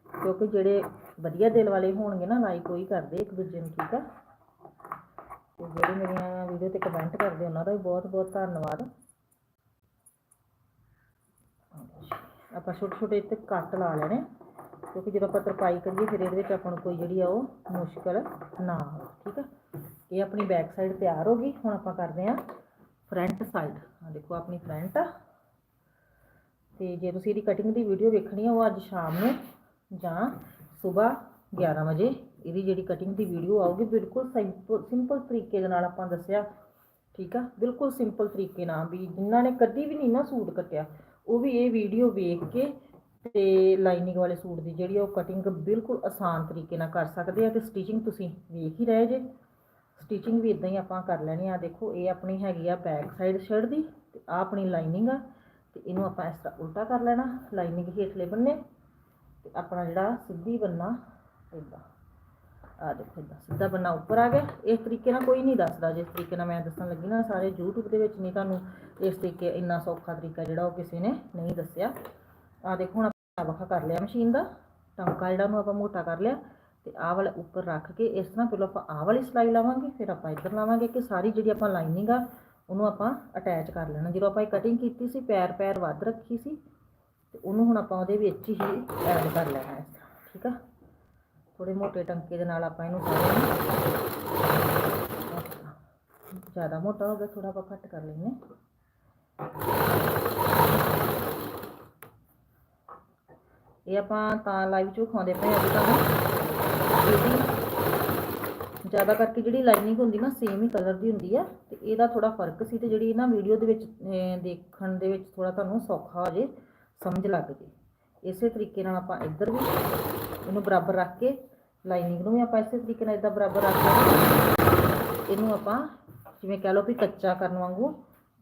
ਕਿਉਂਕਿ ਜਿਹੜੇ ਵਧੀਆ ਦਿਲ ਵਾਲੇ ਹੋਣਗੇ ਨਾ ਲਾਈਕ ਉਹੀ ਕਰਦੇ ਇੱਕ ਦੂਜੇ ਨੂੰ, ਠੀਕ ਆ? ਤੇ ਜਿਹੜੇ ਮੇਰੀਆਂ ਵੀਡੀਓ ਤੇ ਕਮੈਂਟ ਕਰਦੇ, ਉਹਨਾਂ ਦਾ ਵੀ ਬਹੁਤ ਬਹੁਤ ਧੰਨਵਾਦ। ਆਪਾਂ ਛੋਟੇ ਛੋਟੇ ਇੱਥੇ ਕੱਟ ਲਾ ਲੈਣੇ। ਕਿਉਂਕਿ ਜਦੋਂ ਆਪਾਂ ਤਰਪਾਈ ਕਰੀਏ, ਫਿਰ ਇਹਦੇ ਵਿੱਚ ਆਪਾਂ ਨੂੰ ਕੋਈ ਜਿਹੜੀ ਆ ਉਹ ਮੁਸ਼ਕਲ ਨਾ ਆਵੇ, ਠੀਕ ਆ? ਇਹ ਆਪਣੀ ਬੈਕ ਸਾਈਡ ਤਿਆਰ ਹੋ ਗਈ, ਹੁਣ ਆਪਾਂ ਕਰਦੇ ਆ ਫਰੰਟ ਸਾਈਡ। ਆ ਦੇਖੋ, ਆਪਣੀ ਫਰੰਟ ਆ। ਤੇ ਜੇ ਤੁਸੀਂ ਇਹਦੀ ਕਟਿੰਗ ਦੀ ਵੀਡੀਓ ਵੇਖਣੀ ਆ, ਉਹ ਅੱਜ ਸ਼ਾਮ ਨੂੰ ਜਾਂ ਸਵੇਰ 11 ਵਜੇ ਇਹਦੀ ਜਿਹੜੀ ਕਟਿੰਗ ਦੀ ਵੀਡੀਓ ਆਊਗੀ, ਬਿਲਕੁਲ ਸਿੰਪਲ ਸਿੰਪਲ ਤਰੀਕੇ ਦੇ ਨਾਲ ਆਪਾਂ ਦੱਸਿਆ, ਠੀਕ ਆ? ਬਿਲਕੁਲ ਸਿੰਪਲ ਤਰੀਕੇ ਨਾਲ ਵੀ ਜਿਨ੍ਹਾਂ ਨੇ ਕਦੀ ਵੀ ਨਹੀਂ ਨਾ ਸੂਟ ਕੱਟਿਆ, ਉਹ ਵੀ ਇਹ ਵੀਡੀਓ ਵੇਖ ਕੇ ਤੇ ਲਾਈਨਿੰਗ ਵਾਲੇ ਸੂਟ ਦੀ ਜਿਹੜੀ ਆ ਉਹ ਕਟਿੰਗ ਬਿਲਕੁਲ ਆਸਾਨ ਤਰੀਕੇ ਨਾਲ ਕਰ ਸਕਦੇ ਆ ਤੇ ਸਟਿਚਿੰਗ ਤੁਸੀਂ ਵੇਖ ਹੀ ਰਹੇ ਜੇ। ਸਟਿਚਿੰਗ ਵੀ ਇਦਾਂ ਹੀ ਆਪਾਂ ਕਰ ਲੈਣੀ ਆ। ਦੇਖੋ, ਇਹ ਆਪਣੀ ਹੈਗੀ ਆ ਬੈਕ ਸਾਈਡ ਸ਼ਰਟ ਦੀ ਤੇ ਆ ਆਪਣੀ ਲਾਈਨਿੰਗ ਆ। ਤੇ ਇਹਨੂੰ ਆਪਾਂ ਇਸ ਤਰ੍ਹਾਂ ਉਲਟਾ ਕਰ ਲੈਣਾ ਲਾਈਨਿੰਗ ਹੇਠਲੇ ਬੰਨੇ। ਤੇ ਆਪਣਾ ਜਿਹੜਾ ਸਿੱਧੀ ਬੰਨਾ ਇਦਾਂ ਆ ਦੇਖੋ ਇਦਾਂ ਸਿੱਧਾ ਬੰਨਾ ਉੱਪਰ ਆ ਗਿਆ। ਇਸ ਤਰੀਕੇ ਨਾਲ ਕੋਈ ਨਹੀਂ ਦੱਸਦਾ। ਜਿਸ ਤਰੀਕੇ ਨਾਲ ਮੈਂ ਦੱਸਣ ਲੱਗੀ ਨਾ, ਸਾਰੇ YouTube ਦੇ ਵਿੱਚ ਨਹੀਂ ਤੁਹਾਨੂੰ ਇਸ ਤਰੀਕੇ ਇੰਨਾ ਸੌਖਾ ਤਰੀਕਾ ਜਿਹੜਾ ਉਹ ਕਿਸੇ ਨੇ ਨਹੀਂ ਦੱਸਿਆ। ਆ ਦੇਖੋ, ਹੁਣ ਆਪਾਂ ਵੱਖਾ ਕਰ ਲਿਆ ਮਸ਼ੀਨ ਦਾ। ਟੰਕਾ ਜਿਹੜਾ ਨੂੰ ਆਪਾਂ ਮੋਟਾ ਕਰ ਲਿਆ। ਤੇ ਆਹ ਵਾਲਾ ਉੱਪਰ ਰੱਖ ਕੇ ਇਸ ਤਰ੍ਹਾਂ ਪਹਿਲਾਂ ਆਪਾਂ ਆਹ ਵਾਲੀ ਸਲਾਈ ਲਾਵਾਂਗੇ, ਫਿਰ ਆਪਾਂ ਇੱਧਰ ਲਾਵਾਂਗੇ ਕਿ ਸਾਰੀ ਜਿਹੜੀ ਆਪਾਂ ਲਾਈਨਿੰਗ ਆ, ਉਹਨੂੰ ਆਪਾਂ ਅਟੈਚ ਕਰ ਲੈਣਾ। ਜਦੋਂ ਆਪਾਂ ਇਹ ਕਟਿੰਗ ਕੀਤੀ ਸੀ, ਪੈਰ ਪੈਰ ਵੱਧ ਰੱਖੀ ਸੀ, ਤੇ ਉਹਨੂੰ ਹੁਣ ਆਪਾਂ ਉਹਦੇ ਵਿੱਚ ਹੀ ਐਡ ਕਰ ਲੈਣਾ ਹੈ ਠੀਕ ਆ? ਥੋੜੇ ਮੋਟੇ ਟੰਕੇ ਦੇ ਨਾਲ ਆਪਾਂ ਇਹਨੂੰ ਸਾਰੇ ਜ਼ਿਆਦਾ ਮੋਟਾ ਹੋ ਗਿਆ ਥੋੜਾ ਆਪਾਂ ਘੱਟ ਕਰ ਲੈਂਦੇ ਹਾਂ। ਇਹ ਆਪਾਂ ਤਾਂ ਲਾਈਵ ਚ ਵਿਖਾਉਂਦੇ ਪਏ ਅੱਜ ਤੁਹਾਨੂੰ। ਇਹਦੀ ਜ਼ਿਆਦਾ ਕਰਕੇ ਜਿਹੜੀ ਲਾਈਨਿੰਗ ਹੁੰਦੀ ਨਾ ਸੇਮ ਹੀ ਕਲਰ ਦੀ ਹੁੰਦੀ ਆ। ਤੇ ਇਹਦਾ ਥੋੜਾ ਫ਼ਰਕ ਸੀ ਤੇ ਜਿਹੜੀ ਨਾ ਵੀਡੀਓ ਦੇ ਵਿੱਚ ਦੇਖਣ ਦੇ ਵਿੱਚ ਥੋੜਾ ਤੁਹਾਨੂੰ ਸੌਖਾ ਹੋ ਜੇ, ਸਮਝ ਲੱਗ ਜੇ। ਇਸੇ ਤਰੀਕੇ ਨਾਲ ਆਪਾਂ ਇੱਧਰ ਵੀ ਇਹਨੂੰ ਬਰਾਬਰ ਰੱਖ ਕੇ ਲਾਈਨਿੰਗ ਨੂੰ ਵੀ ਆਪਾਂ ਇਸੇ ਤਰੀਕੇ ਨਾਲ ਇਦਾਂ ਬਰਾਬਰ ਰੱਖ ਕੇ ਇਹਨੂੰ ਆਪਾਂ ਜਿਵੇਂ ਕਹਿ ਲਓ ਵੀ ਕੱਚਾ ਕਰਨ ਵਾਂਗੂ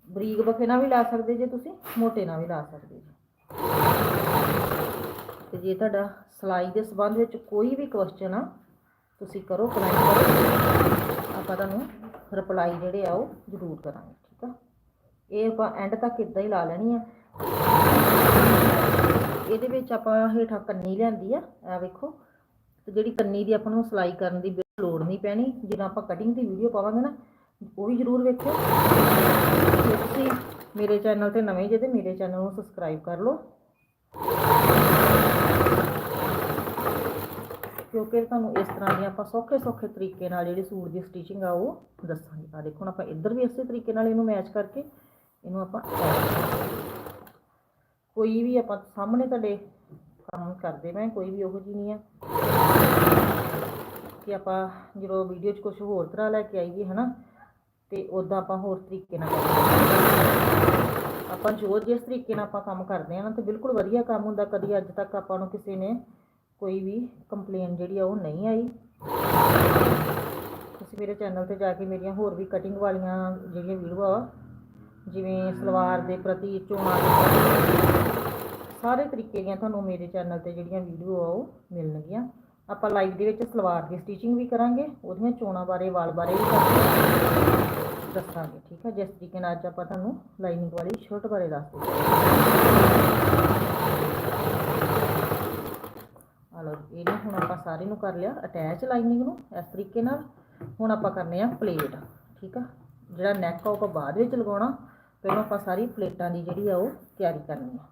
ਬਰੀਕ ਬਫੇ ਨਾਲ ਵੀ ਲਾ ਸਕਦੇ ਜੇ ਤੁਸੀਂ, ਮੋਟੇ ਨਾਲ ਵੀ ਲਾ ਸਕਦੇ ਜੇ। ਤੇ ਜੇ ਤੁਹਾਡਾ ਸਿਲਾਈ ਦੇ ਸੰਬੰਧ ਵਿੱਚ ਕੋਈ ਵੀ ਕੁਐਸਚਨ ਆ, ਤੁਸੀਂ ਕਰੋ ਕਮੈਂਟ ਕਰੋ। ਆਪਾਂ ਤੁਹਾਨੂੰ ਰਿਪਲਾਈ ਜਿਹੜੇ ਆ, ਉਹ ਜ਼ਰੂਰ ਕਰਾਂਗੇ, ਠੀਕ ਆ? ਇਹ ਆਪਾਂ ਐਂਡ ਤੱਕ ਇਦਾਂ ਹੀ ਲਾ ਲੈਣੀ ਆ। ਇਹਦੇ ਵਿੱਚ ਆਪਾਂ ਹੇਠਾਂ ਕੰਨੀ ਲਿਆਂਦੀ ਆ ਆ ਵੇਖੋ। ਤੇ ਜਿਹੜੀ ਕੰਨੀ ਦੀ ਆਪਾਂ ਨੂੰ ਸਿਲਾਈ ਕਰਨ ਦੀ ਬਿਲਕੁਲ ਲੋੜ ਨਹੀਂ ਪੈਣੀ, ਜਦੋਂ ਆਪਾਂ ਕਟਿੰਗ ਦੀ ਵੀਡੀਓ ਪਾਵਾਂਗੇ ਨਾ, ਉਹ ਵੀ ਜ਼ਰੂਰ ਵੇਖਿਓ। ਜੇ ਤੁਸੀਂ ਮੇਰੇ ਚੈਨਲ ਤੇ ਨਵੇਂ ਜੇ ਤੇ ਮੇਰੇ ਚੈਨਲ ਨੂੰ ਸਬਸਕ੍ਰਾਈਬ ਕਰ ਲਓ। ਕਿਉਂਕਿ ਤੁਹਾਨੂੰ ਇਸ ਤਰ੍ਹਾਂ ਦੀਆਂ ਆਪਾਂ ਸੌਖੇ ਸੌਖੇ ਤਰੀਕੇ ਨਾਲ ਜਿਹੜੀ ਸੂਟ ਦੀ ਸਟਿਚਿੰਗ ਆ ਉਹ ਦੱਸਾਂਗੇ। ਆ ਦੇਖੋ ਹੁਣ ਆਪਾਂ ਇੱਧਰ ਵੀ ਇਸੇ ਤਰੀਕੇ ਨਾਲ ਇਹਨੂੰ ਮੈਚ ਕਰਕੇ ਇਹਨੂੰ ਆਪਾਂ ਕੋਈ ਵੀ ਆਪਾਂ ਸਾਹਮਣੇ ਤੁਹਾਡੇ ਕੰਮ ਕਰਦੇ ਮੈਂ, ਕੋਈ ਵੀ ਉਹੋ ਜਿਹੀ ਨਹੀਂ ਆ ਕਿ ਆਪਾਂ ਜਦੋਂ ਵੀਡੀਓ 'ਚ ਕੁਝ ਹੋਰ ਤਰ੍ਹਾਂ ਲੈ ਕੇ ਆਈਏ, ਹਨਾ? ਤੇ ਉਦਾਂ ਆਪਾਂ ਹੋਰ ਤਰੀਕੇ ਨਾਲ ਆਪਾਂ ਜੋ ਜਿਸ ਤਰੀਕੇ ਨਾਲ ਆਪਾਂ ਕੰਮ ਕਰਦੇ ਆ ਨਾ, ਤੇ ਬਿਲਕੁਲ ਵਧੀਆ ਕੰਮ ਹੁੰਦਾ। ਕਦੀ ਅੱਜ ਤੱਕ ਆਪਾਂ ਨੂੰ ਕਿਸੇ ਨੇ ਕੋਈ ਵੀ ਕੰਪਲੇਨ ਜਿਹੜੀ ਆ ਉਹ ਨਹੀਂ ਆਈ। ਤੁਸੀਂ ਮੇਰੇ ਚੈਨਲ ਤੇ ਜਾ ਕੇ ਮੇਰੀਆਂ ਹੋਰ ਵੀ ਕਟਿੰਗ ਵਾਲੀਆਂ ਜਿਹੜੀਆਂ ਵੀਡੀਓ ਆ, ਜਿਵੇਂ ਸਲਵਾਰ ਦੇ ਪ੍ਰਤੀ ਚੋਣਾਂ ਸਾਰੇ ਤਰੀਕੇ ਦੀਆਂ ਤੁਹਾਨੂੰ ਮੇਰੇ ਚੈਨਲ ਤੇ ਜਿਹੜੀਆਂ ਵੀਡੀਓ ਆ ਉਹ ਮਿਲਣਗੀਆਂ। ਆਪਾਂ ਲਾਈਵ ਦੇ ਵਿੱਚ ਸਲਵਾਰ ਦੀ ਸਟਿਚਿੰਗ ਵੀ ਕਰਾਂਗੇ, ਉਹਦੀਆਂ ਚੋਣਾਂ ਬਾਰੇ, ਵਾਲ ਬਾਰੇ ਵੀ ਦੱਸਾਂਗੇ, ਠੀਕ ਹੈ ਜਿਸ ਤਰੀਕੇ ਨਾਲ ਅੱਜ ਆਪਾਂ ਤੁਹਾਨੂੰ ਲਾਈਨਿੰਗ ਵਾਲੀ ਸ਼ਰਟ ਬਾਰੇ ਦੱਸਦੇ ਆ ਲਓ ਇਹ ਇਹਨੂੰ ਹੁਣ ਆਪਾਂ ਸਾਰੇ ਨੂੰ ਕਰ ਲਿਆ ਅਟੈਚ ਲਾਈਨਿੰਗ ਨੂੰ ਇਸ ਤਰੀਕੇ ਨਾਲ। ਹੁਣ ਆਪਾਂ ਕਰਨੇ ਆ ਪਲੇਟ ਠੀਕ ਆ? ਜਿਹੜਾ ਨੈਕ ਆ ਉਹ ਆਪਾਂ ਬਾਅਦ ਵਿੱਚ ਲਗਾਉਣਾ। ਪਹਿਲਾਂ ਆਪਾਂ ਸਾਰੀ ਪਲੇਟਾਂ ਦੀ ਜਿਹੜੀ ਆ ਉਹ ਤਿਆਰੀ ਕਰਨੀ ਆ।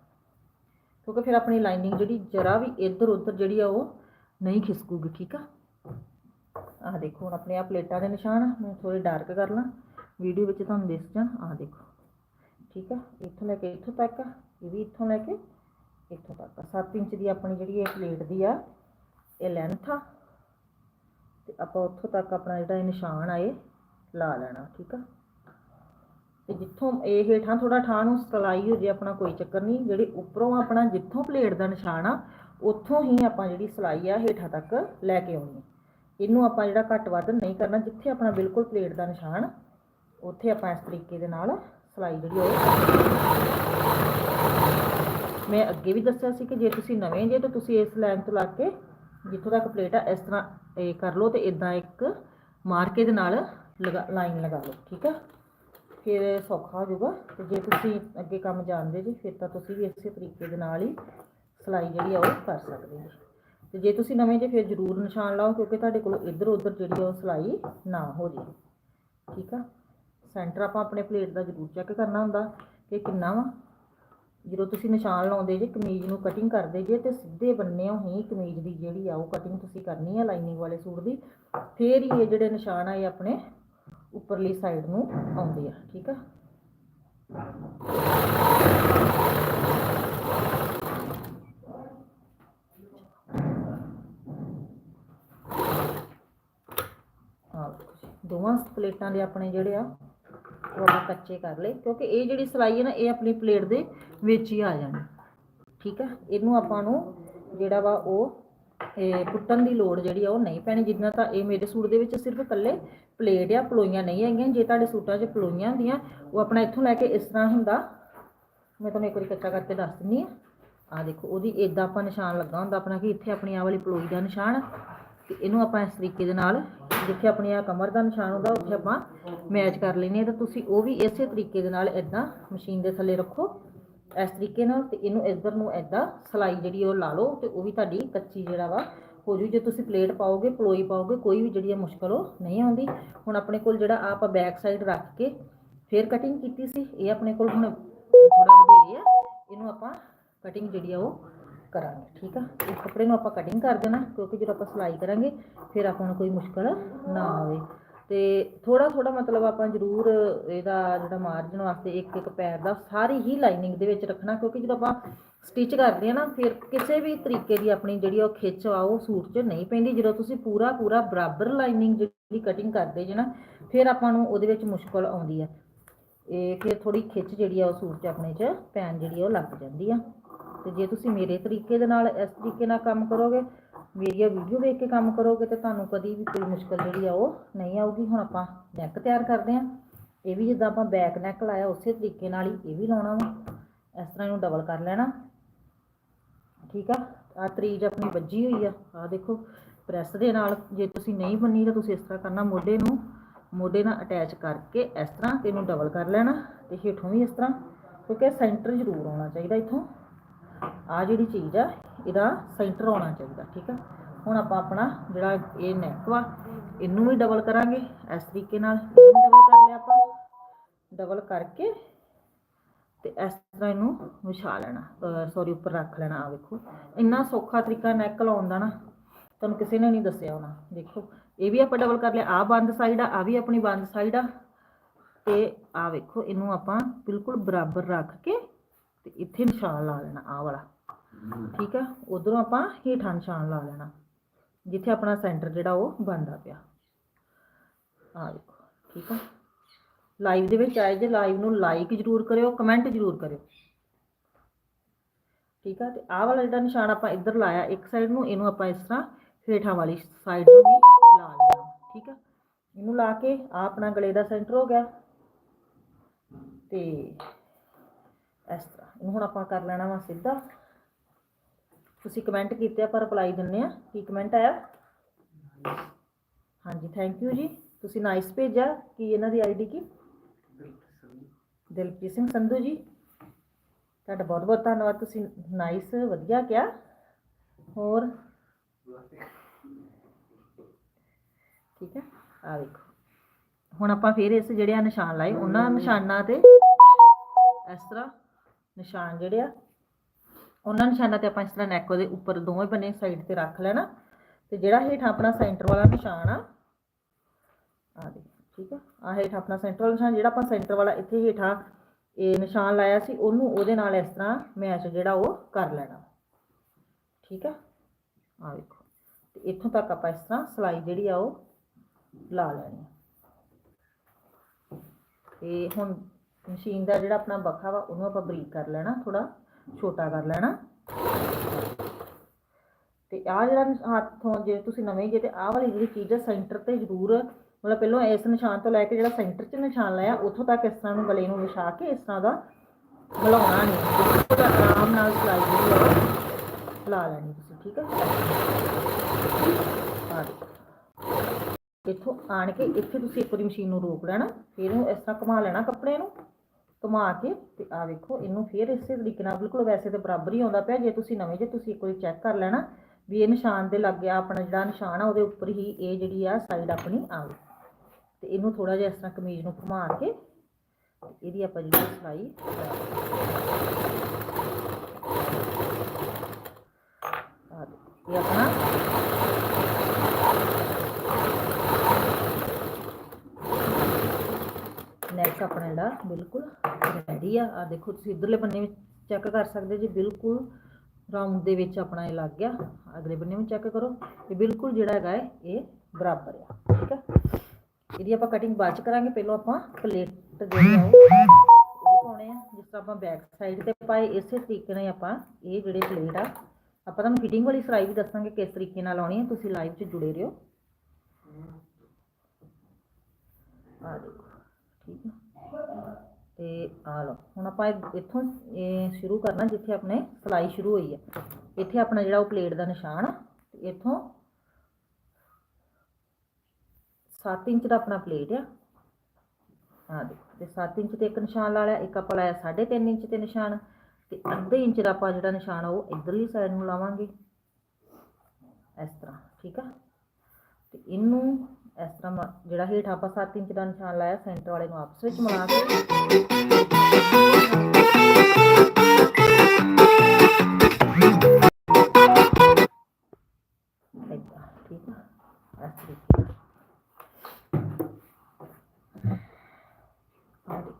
ਕਿਉਂਕਿ ਫਿਰ ਆਪਣੀ ਲਾਈਨਿੰਗ ਜਿਹੜੀ ਜਰਾ ਵੀ ਇੱਧਰ ਉੱਧਰ ਜਿਹੜੀ ਆ ਉਹ ਨਹੀਂ ਖਿਸਕੂਗੀ ਠੀਕ ਆ? ਆਹ ਦੇਖੋ ਹੁਣ ਆਪਣੇ ਆ ਪਲੇਟਾਂ ਦੇ ਨਿਸ਼ਾਨ ਆ, ਮੈਂ ਥੋੜੇ ਡਾਰਕ ਕਰ ਲਾਂ। ਵੀਡੀਓ ਵਿੱਚ ਤੁਹਾਨੂੰ ਦਿਸ ਜਾਣ ਆਹ ਦੇਖੋ। ਠੀਕ ਆ? ਇੱਥੋਂ ਲੈ ਕੇ ਇੱਥੋਂ ਤੱਕ ਆ, ਇਹ ਵੀ ਇੱਥੋਂ ਲੈ ਕੇ ਇੱਥੋਂ ਤੱਕ ਆ। 7 ਇੰਚ ਦੀ ਆਪਣੀ ਜਿਹੜੀ ਇਹ ਪਲੇਟ ਦੀ ਆ, ਇਹ ਲੈਂਥ ਆ। ਤੇ ਆਪਾਂ ਉੱਥੋਂ ਤੱਕ ਆਪਣਾ ਜਿਹੜਾ ਇਹ ਨਿਸ਼ਾਨ ਆ, ਇਹ ਲਾ ਲੈਣਾ, ਠੀਕ ਆ? ਤੇ ਜਿੱਥੋਂ ਇਹ ਹੇਠਾਂ ਥੋੜਾ ਠਾਹ ਨੂੰ ਸਲਾਈ ਹੋ ਜੇ ਆਪਣਾ ਕੋਈ ਚੱਕਰ ਨਹੀਂ। ਜਿਹੜੀ ਉੱਪਰੋਂ ਆਪਣਾ ਜਿੱਥੋਂ ਪਲੇਟ ਦਾ ਨਿਸ਼ਾਨ ਆ, ਉੱਥੋਂ ਹੀ ਆਪਾਂ ਜਿਹੜੀ ਸਲਾਈ ਆ, ਹੇਠਾਂ ਤੱਕ ਲੈ ਕੇ ਆਉਣੀ ਇਹਨੂੰ ਆਪਾਂ ਜਿਹੜਾ ਘੱਟ ਵੱਧ ਨਹੀਂ ਕਰਨਾ, ਜਿੱਥੇ ਆਪਣਾ ਬਿਲਕੁਲ ਪਲੇਟ ਦਾ ਨਿਸ਼ਾਨ, ਉੱਥੇ ਆਪਾਂ ਇਸ ਤਰੀਕੇ ਦੇ ਨਾਲ ਸਲਾਈ ਜਿਹੜੀ ਉਹ ਮੈਂ ਅੱਗੇ ਵੀ ਦੱਸਿਆ ਸੀ ਕਿ ਜੇ ਤੁਸੀਂ ਨਵੇਂ ਜੇ ਤਾਂ ਤੁਸੀਂ ਇਸ ਲਾਈਨ ਤੋਂ ਲਾ ਕੇ ਜਿੱਥੋਂ ਤੱਕ ਪਲੇਟ ਆ, ਇਸ ਤਰ੍ਹਾਂ ਇਹ ਕਰ ਲਓ ਤੇ ਇਦਾਂ ਇੱਕ ਮਾਰਕੇ ਦੇ ਨਾਲ ਲਗਾ, ਲਾਈਨ ਲਗਾ ਲਓ, ਠੀਕ ਆ? ਫਿਰ ਸੌਖਾ ਹੋ ਜਾਊਗਾ ਤੇ ਜੇ ਤੁਸੀਂ ਅੱਗੇ ਕੰਮ ਜਾਣਦੇ ਜੀ, ਫਿਰ ਤਾਂ ਤੁਸੀਂ ਵੀ ਇਸੇ ਤਰੀਕੇ ਦੇ ਨਾਲ ਹੀ ਸਿਲਾਈ ਜਿਹੜੀ ਆ ਉਹ ਕਰ ਸਕਦੇ ਜੀ ਤੇ ਜੇ ਤੁਸੀਂ ਨਵੇਂ ਜੇ, ਫਿਰ ਜ਼ਰੂਰ ਨਿਸ਼ਾਨ ਲਾਓ ਕਿਉਂਕਿ ਤੁਹਾਡੇ ਕੋਲ ਇੱਧਰ ਉੱਧਰ ਜਿਹੜੀ ਆ ਉਹ ਸਿਲਾਈ ਨਾ ਹੋ ਜੇ, ਠੀਕ ਆ? ਸੈਂਟਰ ਆਪਾਂ ਆਪਣੇ ਪਲੇਟ ਦਾ ਜ਼ਰੂਰ ਚੈੱਕ ਕਰਨਾ ਹੁੰਦਾ ਕਿ ਕਿੰਨਾ ਵਾ। ਜਦੋਂ ਤੁਸੀਂ ਨਿਸ਼ਾਨ ਲਾਉਂਦੇ ਜੇ, ਕਮੀਜ਼ ਨੂੰ ਕਟਿੰਗ ਕਰਦੇ ਜੇ ਤੇ ਸਿੱਧੇ ਬੰਨਿਓ ਹੀ ਕਮੀਜ਼ ਦੀ ਜਿਹੜੀ ਆ ਉਹ ਕਟਿੰਗ ਤੁਸੀਂ ਕਰਨੀ ਆ ਲਾਈਨਿੰਗ ਵਾਲੇ ਸੂਟ ਦੀ, ਫੇਰ ਹੀ ਇਹ ਜਿਹੜੇ ਨਿਸ਼ਾਨ ਆ ਇਹ ਆਪਣੇ ਉੱਪਰਲੀ ਸਾਈਡ ਨੂੰ ਆਉਂਦੇ ਆ, ਠੀਕ ਆ? ਦੋਵਾਂ ਪਲੇਟਾਂ ਦੇ ਆਪਣੇ ਜਿਹੜੇ ਆ ਉਹ ਆਪਾਂ ਕੱਚੇ ਕਰ ਲਏ, ਕਿਉਂਕਿ ਇਹ ਜਿਹੜੀ ਸਲਾਈ ਹੈ ਨਾ, ਇਹ ਆਪਣੀ ਪਲੇਟ ਦੇ ਵਿੱਚ ਹੀ ਆ ਜਾਣੀ। ਠੀਕ ਹੈ? ਇਹਨੂੰ ਆਪਾਂ ਨੂੰ ਜਿਹੜਾ ਵਾ ਉਹ, ਇਹ ਪੁੱਟਣ ਦੀ ਲੋੜ ਜਿਹੜੀ ਆ ਉਹ ਨਹੀਂ ਪੈਣੀ। ਜਿੰਨਾ ਤਾਂ ਇਹ ਮੇਰੇ ਸੂਟ ਦੇ ਵਿੱਚ ਸਿਰਫ ਇਕੱਲੇ ਪਲੇਟ ਆ ਪਲੋਈਆਂ ਨਹੀਂ ਹੈਗੀਆਂ, ਜੇ ਤੁਹਾਡੇ ਸੂਟਾਂ 'ਚ ਪਲੋਈਆਂ ਹੁੰਦੀਆਂ, ਉਹ ਆਪਣਾ ਇੱਥੋਂ ਲੈ ਕੇ ਇਸ ਤਰ੍ਹਾਂ ਹੁੰਦਾ। ਮੈਂ ਤੁਹਾਨੂੰ ਇੱਕ ਵਾਰੀ ਕੱਚਾ ਕਰਕੇ ਦੱਸ ਦਿੰਨੀ ਆ ਆ ਦੇਖੋ, ਉਹਦੀ ਇਦਾਂ ਆਪਾਂ ਨਿਸ਼ਾਨ ਲੱਗਾ ਹੁੰਦਾ ਆਪਣਾ ਕਿ ਇੱਥੇ ਆਪਣੀ ਆਹ ਵਾਲੀ ਪਲੋਈ ਦਾ ਨਿਸ਼ਾਨ ਤੇ ਇਹਨੂੰ ਆਪਾਂ ਇਸ ਤਰੀਕੇ ਦੇ ਨਾਲ ਜਿੱਥੇ ਆਪਣੀ ਆ ਕਮਰ ਦਾ ਨਿਸ਼ਾਨ ਹੁੰਦਾ, ਉੱਥੇ ਆਪਾਂ ਮੈਚ ਕਰ ਲੈਨੇ ਆ ਤਾਂ ਤੁਸੀਂ ਉਹ ਵੀ ਇਸੇ ਤਰੀਕੇ ਦੇ ਨਾਲ ਇਦਾਂ ਮਸ਼ੀਨ ਦੇ ਥੱਲੇ ਰੱਖੋ। ਇਸ ਤਰੀਕੇ ਨਾਲ ਤੇ ਇਹਨੂੰ ਇੱਧਰ ਨੂੰ ਇਦਾਂ ਸਲਾਈ ਜਿਹੜੀ ਉਹ ਲਾ ਲਓ ਤੇ ਉਹ ਵੀ ਤੁਹਾਡੀ ਕੱਚੀ ਜਿਹੜਾ ਵਾ ਹੋ ਜੂ। ਜੇ ਤੁਸੀਂ ਪਲੇਟ ਪਾਓਗੇ, ਪਲੋਈ ਪਾਓਗੇ, ਕੋਈ ਵੀ ਜਿਹੜੀ ਆ ਮੁਸ਼ਕਲ ਉਹ ਨਹੀਂ ਆਉਂਦੀ। ਹੁਣ ਆਪਣੇ ਕੋਲ ਜਿਹੜਾ ਆਹ ਆਪਾਂ ਬੈਕ ਸਾਈਡ ਰੱਖ ਕੇ ਫੇਰ ਕਟਿੰਗ ਕੀਤੀ ਸੀ, ਇਹ ਆਪਣੇ ਕੋਲ ਹੁਣ ਥੋੜਾ ਵਧੇਰੀ ਆ। ਇਹਨੂੰ ਆਪਾਂ ਕਟਿੰਗ ਜਿਹੜੀ ਆ ਉਹ ਕਰਾਂਗੇ, ਠੀਕ ਆ? ਇਸ ਕੱਪੜੇ ਨੂੰ ਆਪਾਂ ਕਟਿੰਗ ਕਰ ਦੇਣਾ, ਕਿਉਂਕਿ ਜਦੋਂ ਆਪਾਂ ਸਿਲਾਈ ਕਰਾਂਗੇ, ਫਿਰ ਆਪਾਂ ਨੂੰ ਕੋਈ ਮੁਸ਼ਕਲ ਨਾ ਆਵੇ। ਤੇ ਥੋੜਾ ਥੋੜਾ ਮਤਲਬ ਆਪਾਂ ਜ਼ਰੂਰ ਇਹਦਾ ਜਿਹੜਾ ਮਾਰਜਨ ਵਾਸਤੇ ਇੱਕ ਇੱਕ ਪੈਰ ਦਾ ਸਾਰੀ ਹੀ ਲਾਈਨਿੰਗ ਦੇ ਵਿੱਚ ਰੱਖਣਾ, ਕਿਉਂਕਿ ਜਦੋਂ ਆਪਾਂ ਸਟਿਚ ਕਰਦੇ ਆ ਨਾ, ਫਿਰ ਕਿਸੇ ਵੀ ਤਰੀਕੇ ਦੀ ਆਪਣੀ ਜਿਹੜੀ ਉਹ ਖਿੱਚ ਆ, ਉਹ ਸੂਟ 'ਚ ਨਹੀਂ ਪੈਂਦੀ। ਜਦੋਂ ਤੁਸੀਂ ਪੂਰਾ ਪੂਰਾ ਬਰਾਬਰ ਲਾਈਨਿੰਗ ਜਿਹੜੀ ਕਟਿੰਗ ਕਰਦੇ ਜੇ ਨਾ, ਫਿਰ ਆਪਾਂ ਨੂੰ ਉਹਦੇ ਵਿੱਚ ਮੁਸ਼ਕਲ ਆਉਂਦੀ ਆ। ਇਹ ਫਿਰ ਥੋੜੀ ਖਿੱਚ ਜਿਹੜੀ ਆ, ਉਹ ਸੂਟ 'ਚ ਆਪਣੇ 'ਚ ਪੈਣ ਜਿਹੜੀ ਆ, ਉਹ ਲੱਗ ਜਾਂਦੀ ਆ। ਤੇ ਜੇ ਤੁਸੀਂ ਮੇਰੇ ਤਰੀਕੇ ਦੇ ਨਾਲ ਇਸ ਤਰੀਕੇ ਨਾਲ ਕੰਮ ਕਰੋਗੇ, ਮੇਰੀਆਂ ਵੀਡੀਓ ਵੇਖ ਕੇ ਕੰਮ ਕਰੋਗੇ ਤੇ ਤੁਹਾਨੂੰ ਕਦੀ ਵੀ ਕੋਈ ਮੁਸ਼ਕਲ ਜਿਹੜੀ ਆ ਉਹ ਨਹੀਂ ਆਊਗੀ। ਹੁਣ ਆਪਾਂ ਨੈਕ ਤਿਆਰ ਕਰਦੇ ਆ ਇਹ ਵੀ ਜਿੱਦਾਂ ਆਪਾਂ ਬੈਕ ਨੈਕ ਲਾਇਆ, ਉਸੇ ਤਰੀਕੇ ਨਾਲ ਹੀ ਇਹ ਵੀ ਲਾਉਣਾ ਵਾ। ਇਸ ਤਰ੍ਹਾਂ ਇਹਨੂੰ ਡਬਲ ਕਰ ਲੈਣਾ। ਠੀਕ ਆ? ਆ ਤਰੀਜ ਆਪਣੀ ਵੱਜੀ ਹੋਈ ਆ। ਆ ਦੇਖੋ ਪ੍ਰੈਸ ਦੇ ਨਾਲ ਜੇ ਤੁਸੀਂ ਨਹੀਂ ਬੰਨੀ ਤਾਂ ਤੁਸੀਂ ਇਸ ਤਰ੍ਹਾਂ ਕਰਨਾ ਮੋਢੇ ਨੂੰ, ਮੋਢੇ ਨਾਲ ਅਟੈਚ ਕਰਕੇ ਇਸ ਤਰ੍ਹਾਂ ਤੇ ਇਹਨੂੰ ਡਬਲ ਕਰ ਲੈਣਾ ਤੇ ਹੇਠੋਂ ਵੀ ਇਸ ਤਰ੍ਹਾਂ, ਕਿਉਂਕਿ ਸੈਂਟਰ ਜ਼ਰੂਰ ਆਉਣਾ ਚਾਹੀਦਾ ਇੱਥੋਂ। ਆ ਜਿਹੜੀ ਚੀਜ਼ ਆ, ਇਹਦਾ ਸੈਂਟਰ ਆਉਣਾ ਚਾਹੀਦਾ, ਠੀਕ ਆ? ਹੁਣ ਆਪਾਂ ਆਪਣਾ ਜਿਹੜਾ ਇਹ ਨੈਕ ਵਾ, ਇਹਨੂੰ ਵੀ ਡਬਲ ਕਰਾਂਗੇ, ਇਸ ਤਰੀਕੇ ਨਾਲ ਇਹਨੂੰ ਡਬਲ ਕਰ ਲਿਆ ਆਪਾਂ। ਡਬਲ ਕਰਕੇ ਤੇ ਇਸ ਤਰ੍ਹਾਂ ਇਹਨੂੰ ਵਿਛਾ ਲੈਣਾ ਸੌਰੀ ਉੱਪਰ ਰੱਖ ਲੈਣਾ ਆ ਵੇਖੋ। ਇੰਨਾ ਸੌਖਾ ਤਰੀਕਾ ਨੈਕ ਲਾਉਣ ਦਾ ਨਾ, ਤੁਹਾਨੂੰ ਕਿਸੇ ਨੇ ਨਹੀਂ ਦੱਸਿਆ ਹੋਣਾ, ਦੇਖੋ। ਇਹ ਵੀ ਆਪਾਂ ਡਬਲ ਕਰ ਲਿਆ ਆ ਬੰਦ ਸਾਈਡ ਆ ਆ ਵੀ ਆਪਣੀ ਬੰਦ ਸਾਈਡ ਆ। ਤੇ ਆ ਵੇਖੋ, ਇਹਨੂੰ ਆਪਾਂ ਬਿਲਕੁਲ ਬਰਾਬਰ ਰੱਖ ਕੇ ਤੇ ਇੱਥੇ ਨਿਸ਼ਾਨ ਲਾ ਲੈਣਾ ਆ ਵਾਲਾ। ਠੀਕ ਆ? ਉਧਰੋਂ ਆਪਾਂ ਹੇਠਾਂ ਨਿਸ਼ਾਨ ਲਾ ਲੈਣਾ, ਜਿੱਥੇ ਆਪਣਾ ਸੈਂਟਰ ਜਿਹੜਾ ਉਹ ਬਣਦਾ ਪਿਆ। ਆ ਦੇਖੋ, ਠੀਕ ਆ? ਲਾਈਵ ਦੇ ਵਿੱਚ ਆਏ ਜੇ ਲਾਈਵ ਨੂੰ ਲਾਈਕ ਜ਼ਰੂਰ ਕਰਿਓ ਕਮੈਂਟ ਜ਼ਰੂਰ ਕਰਿਓ। ਠੀਕ ਆ? ਤੇ ਆਹ ਵਾਲਾ ਜਿਹੜਾ ਨਿਸ਼ਾਨ ਆਪਾਂ ਇੱਧਰ ਲਾਇਆ, ਇੱਕ ਸਾਈਡ ਨੂੰ, ਇਹਨੂੰ ਆਪਾਂ ਇਸ ਤਰ੍ਹਾਂ ਹੇਠਾਂ ਵਾਲੀ ਸਾਈਡ ਨੂੰ ਵੀ ਲਾ ਲੈਣਾ, ਠੀਕ ਆ? ਇਹਨੂੰ ਲਾ ਕੇ ਆ ਆਪਣਾ ਗਲੇ ਦਾ ਸੈਂਟਰ ਹੋ ਗਿਆ। ਤੇ ਇਸ ਤਰ੍ਹਾਂ। ਇਹਨੂੰ ਹੁਣ ਆਪਾਂ ਕਰ ਲੈਣਾ ਵਾ ਸਿੱਧਾ। ਤੁਸੀਂ ਕਮੈਂਟ ਕੀਤੇ ਆਪਾਂ ਰਿਪਲਾਈ ਦਿੰਨੇ ਆ। ਕੀ ਕਮੈਂਟ ਆਇਆ? ਹਾਂਜੀ ਥੈਂਕ ਯੂ ਜੀ। ਤੁਸੀਂ ਨਾਈਸ ਭੇਜਿਆ। ਕੀ ਇਹਨਾਂ ਦੀ ਆਈਡੀ ਕੀ? ਦਿਲਪ੍ਰੀਤ ਸਿੰਘ ਸੰਧੂ ਜੀ। ਤੁਹਾਡਾ ਬਹੁਤ ਬਹੁਤ ਧੰਨਵਾਦ। ਤੁਸੀਂ ਨਾਈਸ ਵਧੀਆ ਕਿਹਾ। ਹੋਰ? ਠੀਕ ਹੈ। ਆ ਵੇਖੋ। ਹੁਣ ਆਪਾਂ ਫੇਰ ਇਸ ਜਿਹੜੇ ਆ ਨਿਸ਼ਾਨ ਲਾਏ, ਉਹਨਾਂ ਨਿਸ਼ਾਨਾਂ ਤੇ ਇਸ ਤਰ੍ਹਾਂ ਨਿਸ਼ਾਨ ਜਿਹੜੇ ਆ, ਉਹਨਾਂ ਨਿਸ਼ਾਨਾਂ ਤੇ ਆਪਾਂ ਇਸ ਤਰ੍ਹਾਂ ਨੈਕ ਦੇ ਉੱਪਰ ਦੋਵੇਂ ਬੰਨੇ ਸਾਈਡ ਤੇ ਰੱਖ ਲੈਣਾ ਤੇ ਜਿਹੜਾ ਹੇਠਾਂ ਆਪਣਾ ਸੈਂਟਰ ਵਾਲਾ ਨਿਸ਼ਾਨ ਆ ਆ ਦੇ ਠੀਕ ਆ ਆ ਹੇਠਾਂ ਆਪਣਾ ਸੈਂਟਰ ਵਾਲਾ ਨਿਸ਼ਾਨ, ਜਿਹੜਾ ਆਪਾਂ ਸੈਂਟਰ ਵਾਲਾ ਇੱਥੇ ਹੇਠਾਂ ਇਹ ਨਿਸ਼ਾਨ ਲਾਇਆ ਸੀ, ਉਹਨੂੰ ਉਹਦੇ ਨਾਲ ਇਸ ਤਰ੍ਹਾਂ ਮੈਚ ਜਿਹੜਾ ਉਹ ਕਰ ਲੈਣਾ, ਠੀਕ ਆ ਆ ਵੇਖੋ, ਤੇ ਇੱਥੋਂ ਤੱਕ ਆਪਾਂ ਇਸ ਤਰ੍ਹਾਂ ਸਲਾਈ ਜਿਹੜੀ ਆ ਉਹ ਲਾ ਲੈਣੀ ਆ। ਤੇ ਹੁਣ ਮਸ਼ੀਨ ਦਾ ਜਿਹੜਾ ਆਪਣਾ ਬਖਾ ਵਾ, ਉਹਨੂੰ ਆਪਾਂ ਬਰੀਕ ਕਰ ਲੈਣਾ ਥੋੜਾ ਛੋਟਾ ਕਰ ਲੈਣਾ। ਤੇ ਆਹ ਜਿਹੜਾ ਹੱਥੋਂ ਜੇ ਤੁਸੀਂ ਨਵੇਂ ਜੇ ਤੇ ਆਹ ਵਾਲੀ ਜਿਹੜੀ ਚੀਜ਼ ਹੈ ਸੈਂਟਰ ਤੇ ਜ਼ਰੂਰ ਮਤਲਬ ਪਹਿਲਾਂ ਇਸ ਨਿਸ਼ਾਨ ਤੋਂ ਲੈ ਕੇ ਜਿਹੜਾ ਸੈਂਟਰ 'ਚ ਨਿਸ਼ਾਨ ਲਾਇਆ, ਉੱਥੋਂ ਤੱਕ ਇਸ ਤਰ੍ਹਾਂ ਨੂੰ ਗਲੇ ਨੂੰ ਵਿਛਾ ਕੇ ਇਸ ਤਰ੍ਹਾਂ ਦਾ ਹਿਲਾਉਣਾ ਨਹੀਂ। ਬਿਲਕੁਲ ਆਰਾਮ ਨਾਲ ਸਲਾਈ ਜਿਹੜੀ ਆ, ਲਾ ਲੈਣੀ ਤੁਸੀਂ, ਠੀਕ ਹੈ ਆ ਦੇਖੋ। ਇੱਥੋਂ ਆਣ ਕੇ ਇੱਥੇ ਤੁਸੀਂ ਇੱਕ ਵਾਰੀ ਮਸ਼ੀਨ ਨੂੰ ਰੋਕ ਲੈਣਾ, ਫਿਰ ਇਹਨੂੰ ਇਸ ਤਰ੍ਹਾਂ ਘੁਮਾ ਲੈਣਾ ਕੱਪੜੇ ਨੂੰ। ਘੁਮਾ ਕੇ ਤੇ ਆ ਵੇਖੋ, ਇਹਨੂੰ ਫਿਰ ਇਸੇ ਤਰੀਕੇ ਨਾਲ ਬਿਲਕੁਲ ਵੈਸੇ ਤੇ ਬਰਾਬਰ ਹੀ ਆਉਂਦਾ ਪਿਆ, ਜੇ ਤੁਸੀਂ ਨਵੇਂ ਜੇ ਤੁਸੀਂ ਇੱਕ ਵਾਰੀ ਚੈੱਕ ਕਰ ਲੈਣਾ ਵੀ ਇਹ ਨਿਸ਼ਾਨ ਦੇ ਲੱਗ ਗਿਆ ਆਪਣਾ ਜਿਹੜਾ ਨਿਸ਼ਾਨ ਆ, ਉਹਦੇ ਉੱਪਰ ਹੀ ਇਹ ਜਿਹੜੀ ਆ ਸਾਈਡ ਆਪਣੀ ਆਵੇ ਤੇ ਇਹਨੂੰ ਥੋੜਾ ਜਿਹਾ ਇਸ ਤਰ੍ਹਾਂ ਕਮੀਜ਼ ਨੂੰ ਘੁਮਾ ਕੇ ਇਹਦੀ ਆਪਾਂ ਜਿਹੜੀ ਸਿਲਾਈ ਆ ਇਹ ਆਪਣਾ ਨੈਕ ਆਪਣਾ ਜਿਹੜਾ ਬਿਲਕੁਲ ਰੈਡੀ ਆ। ਆ ਦੇਖੋ ਤੁਸੀਂ ਇਧਰਲੇ ਬੰਨੇ ਵਿੱਚ ਚੈੱਕ ਕਰ ਸਕਦੇ ਜੀ, ਬਿਲਕੁਲ ਰਾਉਂਡ ਦੇ ਵਿੱਚ ਆਪਣਾ ਇਹ ਲੱਗ ਗਿਆ। ਅਗਲੇ ਬੰਨੇ ਵੀ ਚੈੱਕ ਕਰੋ ਇਹ ਬਿਲਕੁਲ ਜਿਹੜਾ ਹੈਗਾ ਇਹ ਬਰਾਬਰ ਆ, ਠੀਕ ਆ? ਇਹਦੀ ਆਪਾਂ ਕਟਿੰਗ ਬਾਅਦ ਚ ਕਰਾਂਗੇ, ਪਹਿਲਾਂ ਆਪਾਂ ਪਲੇਟ ਜਿਹੜੀ ਆ ਉਹ ਪਾਉਣੇ ਆ, ਜਿਸ ਤਰ੍ਹਾਂ ਆਪਾਂ ਬੈਕ ਸਾਈਡ ਤੇ ਪਾਏ, ਇਸੇ ਤਰੀਕੇ ਨਾਲ ਆਪਾਂ ਇਹ ਜਿਹੜੇ ਪਲੇਟ ਆ, ਆਪਾਂ ਤੁਹਾਨੂੰ ਫਿਟਿੰਗ ਵਾਲੀ ਸਿਲਾਈ ਵੀ ਦੱਸਾਂਗੇ ਕਿਸ ਤਰੀਕੇ ਨਾਲ ਆਉਣੀ ਹੈ ਤੁਸੀਂ ਲਾਈਵ 'ਚ ਜੁੜੇ ਰਹੋ। ਆ ਦੇਖੋ। ਠੀਕ ਹੈ ਤੇ ਆ ਲਓ, ਹੁਣ ਆਪਾਂ ਇੱਥੋਂ, ਇਹ ਸ਼ੁਰੂ ਕਰਨਾ, ਜਿੱਥੇ ਆਪਣੇ ਸਿਲਾਈ ਸ਼ੁਰੂ ਹੋਈ ਹੈ ਇੱਥੇ ਆਪਣਾ ਜਿਹੜਾ ਉਹ ਪਲੇਟ ਦਾ ਨਿਸ਼ਾਨ ਆ ਇੱਥੋਂ 7 ਇੰਚ ਦਾ ਆਪਣਾ ਪਲੇਟ ਆ। ਆ ਦੇਖੋ, ਤੇ 7 ਇੰਚ ਤੇ ਇੱਕ ਨਿਸ਼ਾਨ ਲਾ ਲਿਆ, ਇੱਕ ਆਪਾਂ ਲਾਇਆ 3.5 ਇੰਚ ਤੇ ਨਿਸ਼ਾਨ, ਤੇ ਅੱਧੇ ਇੰਚ ਦਾ ਆਪਾਂ ਜਿਹੜਾ ਨਿਸ਼ਾਨ ਆ, ਉਹ ਇਧਰਲੀ ਸਾਈਡ ਨੂੰ ਲਾਵਾਂਗੇ। ਇਸ ਤਰ੍ਹਾਂ, ਠੀਕ ਆ? ਤੇ ਇਹਨੂੰ ਇਸ ਤਰ੍ਹਾਂ ਮ- ਜਿਹੜਾ ਹੇਠ ਆਪਾਂ 7 ਇੰਚ ਦਾ ਨਿਸ਼ਾਨ ਲਾਇਆ ਸੈਂਟਰ ਵਾਲੇ ਨੂੰ ਆਪਸ ਵਿੱਚ ਮਿਲਾ ਕੇ ਏਦਾਂ ਠੀਕ ਆ ਇਸ ਤਰੀਕੇ ਨਾਲ। ਆਹ ਦੇਖੋ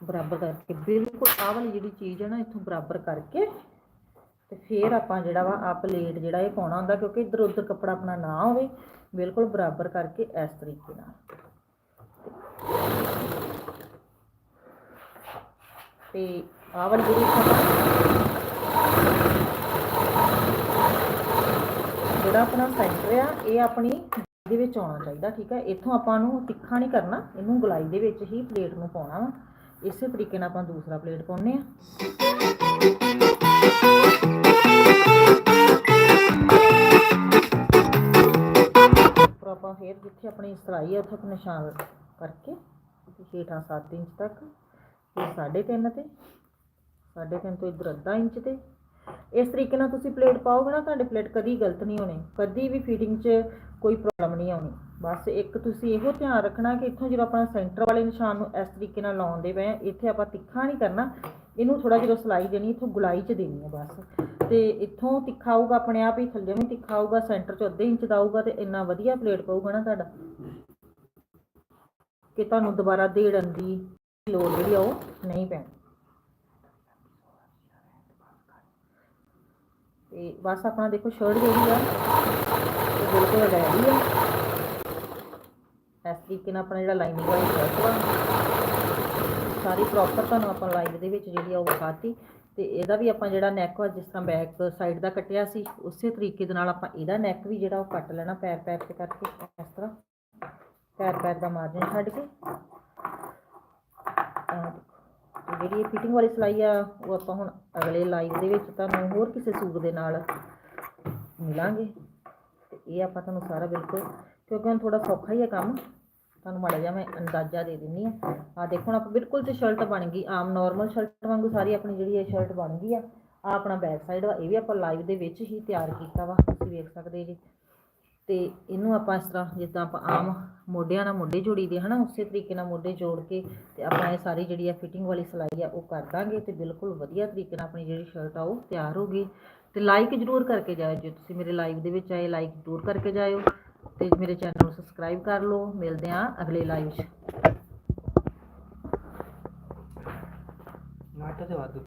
ਬਰਾਬਰ ਕਰਕੇ ਬਿਲਕੁਲ ਆਹ ਵਾਲੀ ਜਿਹੜੀ ਚੀਜ਼ ਹੈ ਨਾ ਇੱਥੋਂ ਬਰਾਬਰ ਕਰਕੇ ਤੇ ਫਿਰ ਆਪਾਂ ਜਿਹੜਾ ਵਾ ਆ ਪਲੇਟ ਜਿਹੜਾ ਇਹ ਪਾਉਣਾ ਹੁੰਦਾ ਕਿਉਂਕਿ ਇੱਧਰ ਉੱਧਰ ਕੱਪੜਾ ਆਪਣਾ ਨਾ ਹੋਵੇ, ਬਿਲਕੁਲ ਬਰਾਬਰ ਕਰਕੇ ਇਸ ਤਰੀਕੇ ਨਾਲ। ਤੇ ਆਹ ਵਾਲੀ ਜਿਹੜੀ ਜਿਹੜਾ ਆਪਣਾ ਸੈਂਟਰ ਆ, ਇਹ ਆਪਣੀ ਦੇ ਵਿੱਚ ਆਉਣਾ ਚਾਹੀਦਾ, ਠੀਕ ਹੈ ਇੱਥੋਂ ਆਪਾਂ ਨੂੰ ਤਿੱਖਾ ਨਹੀਂ ਕਰਨਾ, ਇਹਨੂੰ ਗਲਾਈ ਦੇ ਵਿੱਚ ਹੀ ਪਲੇਟ ਨੂੰ ਪਾਉਣਾ ਵਾ। ਇਸੇ ਤਰੀਕੇ ਨਾਲ ਆਪਾਂ ਦੂਸਰਾ ਪਲੇਟ ਪਾਉਨੇ ਆ ਉੱਪਰ ਆਪਾਂ ਫੇਰ ਜਿੱਥੇ ਆਪਣੀ ਸਲਾਈ ਆ, ਉੱਥੇ ਆਪਾਂ ਨਿਸ਼ਾਨ ਕਰਕੇ ਤੇ ਹੇਠਾਂ 7 ਇੰਚ ਤੱਕ ਫਿਰ 3.5 ਤੇ 3.5 ਤੋਂ ਇੱਧਰ ਅੱਧਾ ਇੰਚ ਤੇ ਇਸ ਤਰੀਕੇ ਨਾਲ ਤੁਸੀਂ ਪਲੇਟ ਪਾਓਗੇ ਨਾ, ਤੁਹਾਡੇ ਪਲੇਟ ਕਦੀ ਗਲਤ ਨਹੀਂ ਹੋਣੀ, ਕਦੀ ਵੀ ਫੀਡਿੰਗ 'ਚ ਕੋਈ ਪ੍ਰੋਬਲਮ ਨਹੀਂ ਆਉਣੀ। ਬਸ ਇੱਕ ਤੁਸੀਂ ਇਹੋ ਧਿਆਨ ਰੱਖਣਾ ਕਿ ਇੱਥੋਂ ਜਦੋਂ ਆਪਾਂ ਸੈਂਟਰ ਵਾਲੇ ਨਿਸ਼ਾਨ ਨੂੰ ਇਸ ਤਰੀਕੇ ਨਾਲ ਲਾਉਂਦੇ ਪਏ ਆ, ਇੱਥੇ ਆਪਾਂ ਤਿੱਖਾ ਨਹੀਂ ਕਰਨਾ, ਇਹਨੂੰ ਥੋੜਾ ਜਦੋਂ ਸਲਾਈ ਦੇਣੀ, ਇੱਥੋਂ ਗੁਲਾਈ 'ਚ ਦੇਣੀ ਹੈ ਬਸ। ਤੇ ਇੱਥੋਂ ਤਿੱਖਾ ਆਊਗਾ ਆਪਣੇ ਆਪ ਹੀ, ਥੱਲੇ ਵੀ ਤਿੱਖਾ ਆਊਗਾ ਸੈਂਟਰ 'ਚ ਅੱਧੇ ਇੰਚ ਦਾ ਆਊਗਾ ਤੇ ਇੰਨਾ ਵਧੀਆ ਪਲੇਟ ਪਊਗਾ ਨਾ ਤੁਹਾਡਾ। ਕਿ ਤੁਹਾਨੂੰ ਦੁਬਾਰਾ ਦੇੜਨ ਦੀ ਲੋੜ ਜਿਹੜੀ ਆ ਉਹ ਨਹੀਂ ਪੈਣੀ। ਤੇ ਬਸ ਆਪਣਾ ਦੇਖੋ ਸ਼ਰਟ ਜਿਹੜੀ ਆ, ਉਹ ਬਿਲਕੁਲ ਰੈਡੀ ਆ। ਇਸ ਤਰੀਕੇ ਨਾਲ ਆਪਣਾ ਜਿਹੜਾ ਲਾਈਨਿੰਗ ਵਾਲੀ ਸ਼ਰਟ ਵਾ ਸਾਰੀ ਪ੍ਰੋਪਰ ਤੁਹਾਨੂੰ ਆਪਾਂ ਲਾਈਨ ਦੇ ਵਿੱਚ ਜਿਹੜੀ ਆ, ਉਹ ਵਿਖਾਤੀ। ਤੇ ਇਹਦਾ ਵੀ ਆਪਾਂ ਜਿਹੜਾ ਨੈਕ ਵਾ ਜਿਸ ਤਰ੍ਹਾਂ ਬੈਕ ਸਾਈਡ ਦਾ ਕੱਟਿਆ ਸੀ, ਉਸੇ ਤਰੀਕੇ ਦੇ ਨਾਲ ਆਪਾਂ ਇਹਦਾ ਨੈਕ ਵੀ ਜਿਹੜਾ, ਉਹ ਕੱਟ ਲੈਣਾ ਪੈਰ ਪੈਰ ਤੇ ਕਰਕੇ, ਇਸ ਤਰ੍ਹਾਂ। ਪੈਰ ਪੈਰ ਦਾ ਮਾਰਜਨ ਛੱਡ ਕੇ। ਜਿਹੜੀ ਇਹ ਫਿਟਿੰਗ ਵਾਲੀ ਸਿਲਾਈ ਆ, ਉਹ ਆਪਾਂ ਹੁਣ ਅਗਲੇ ਲਾਈਵ ਦੇ ਵਿੱਚ ਤੁਹਾਨੂੰ ਹੋਰ ਕਿਸੇ ਸੂਟ ਦੇ ਨਾਲ ਮਿਲਾਂਗੇ। ਤੇ ਇਹ ਆਪਾਂ ਤੁਹਾਨੂੰ ਸਾਰਾ ਬਿਲਕੁਲ, ਕਿਉਂਕਿ ਹੁਣ ਥੋੜਾ ਸੌਖਾ ਹੀ ਹੈ ਕੰਮ। ਤੁਹਾਨੂੰ ਮਾੜਾ ਜਿਹਾ ਮੈਂ ਅੰਦਾਜ਼ਾ ਦੇ ਦਿੰਨੀ ਆ ਆ ਦੇਖੋ, ਹੁਣ ਆਪਾਂ ਬਿਲਕੁਲ ਤੇ ਸ਼ਰਟ ਬਣ ਗਈ। ਆਮ ਨਾਰਮਲ ਸ਼ਰਟ ਵਾਂਗੂ ਸਾਰੀ ਆਪਣੀ ਜਿਹੜੀ ਇਹ ਸ਼ਰਟ ਬਣ ਗਈ ਆ। ਆ ਆਪਣਾ ਬੈਕ ਸਾਈਡ ਵਾ, ਇਹ ਵੀ ਆਪਾਂ ਲਾਈਵ ਦੇ ਵਿੱਚ ਹੀ ਤਿਆਰ ਕੀਤਾ ਵਾ। ਤੁਸੀਂ ਵੇਖ ਸਕਦੇ ਜੀ। ਤੇ ਇਹਨੂੰ ਆਪਾਂ ਇਸ ਤਰ੍ਹਾਂ ਜਿੱਦਾਂ ਆਪਾਂ ਆਮ ਮੋਢਿਆਂ ਨਾਲ ਮੋਢੇ ਜੋੜੀ ਜੋੜੀਦੇ ਹਨਾ? ਉਸੇ ਤਰੀਕੇ ਨਾਲ ਮੋਢੇ ਜੋੜ ਕੇ ਤੇ ਆਪਾਂ ਇਹ ਸਾਰੀ ਜਿਹੜੀ ਆ ਫਿਟਿੰਗ ਵਾਲੀ ਸਿਲਾਈ ਆ, ਉਹ ਕਰ ਦਾਂਗੇ ਤੇ ਬਿਲਕੁਲ ਵਧੀਆ ਤਰੀਕੇ ਨਾਲ ਆਪਣੀ ਜਿਹੜੀ ਸ਼ਰਟ ਆ, ਉਹ ਤਿਆਰ ਹੋ ਗਈ। ਤੇ ਲਾਈਕ ਜ਼ਰੂਰ ਕਰਕੇ ਜਾਇਓ ਜੇ। ਤੁਸੀਂ ਮੇਰੇ ਲਾਈਵ ਦੇ ਵਿੱਚ ਆਏ ਲਾਈਕ ਜ਼ਰੂਰ ਕਰਕੇ ਜਾਇਓ ਤੇ ਮੇਰੇ ਚੈਨਲ ਨੂੰ ਸਬਸਕ੍ਰਾਈਬ ਕਰ ਲਓ। ਮਿਲਦੇ ਆਂ ਅਗਲੇ ਲਾਈਵ 'ਚ। ਨਾਟਾ ਤੇ ਵਾਧੂ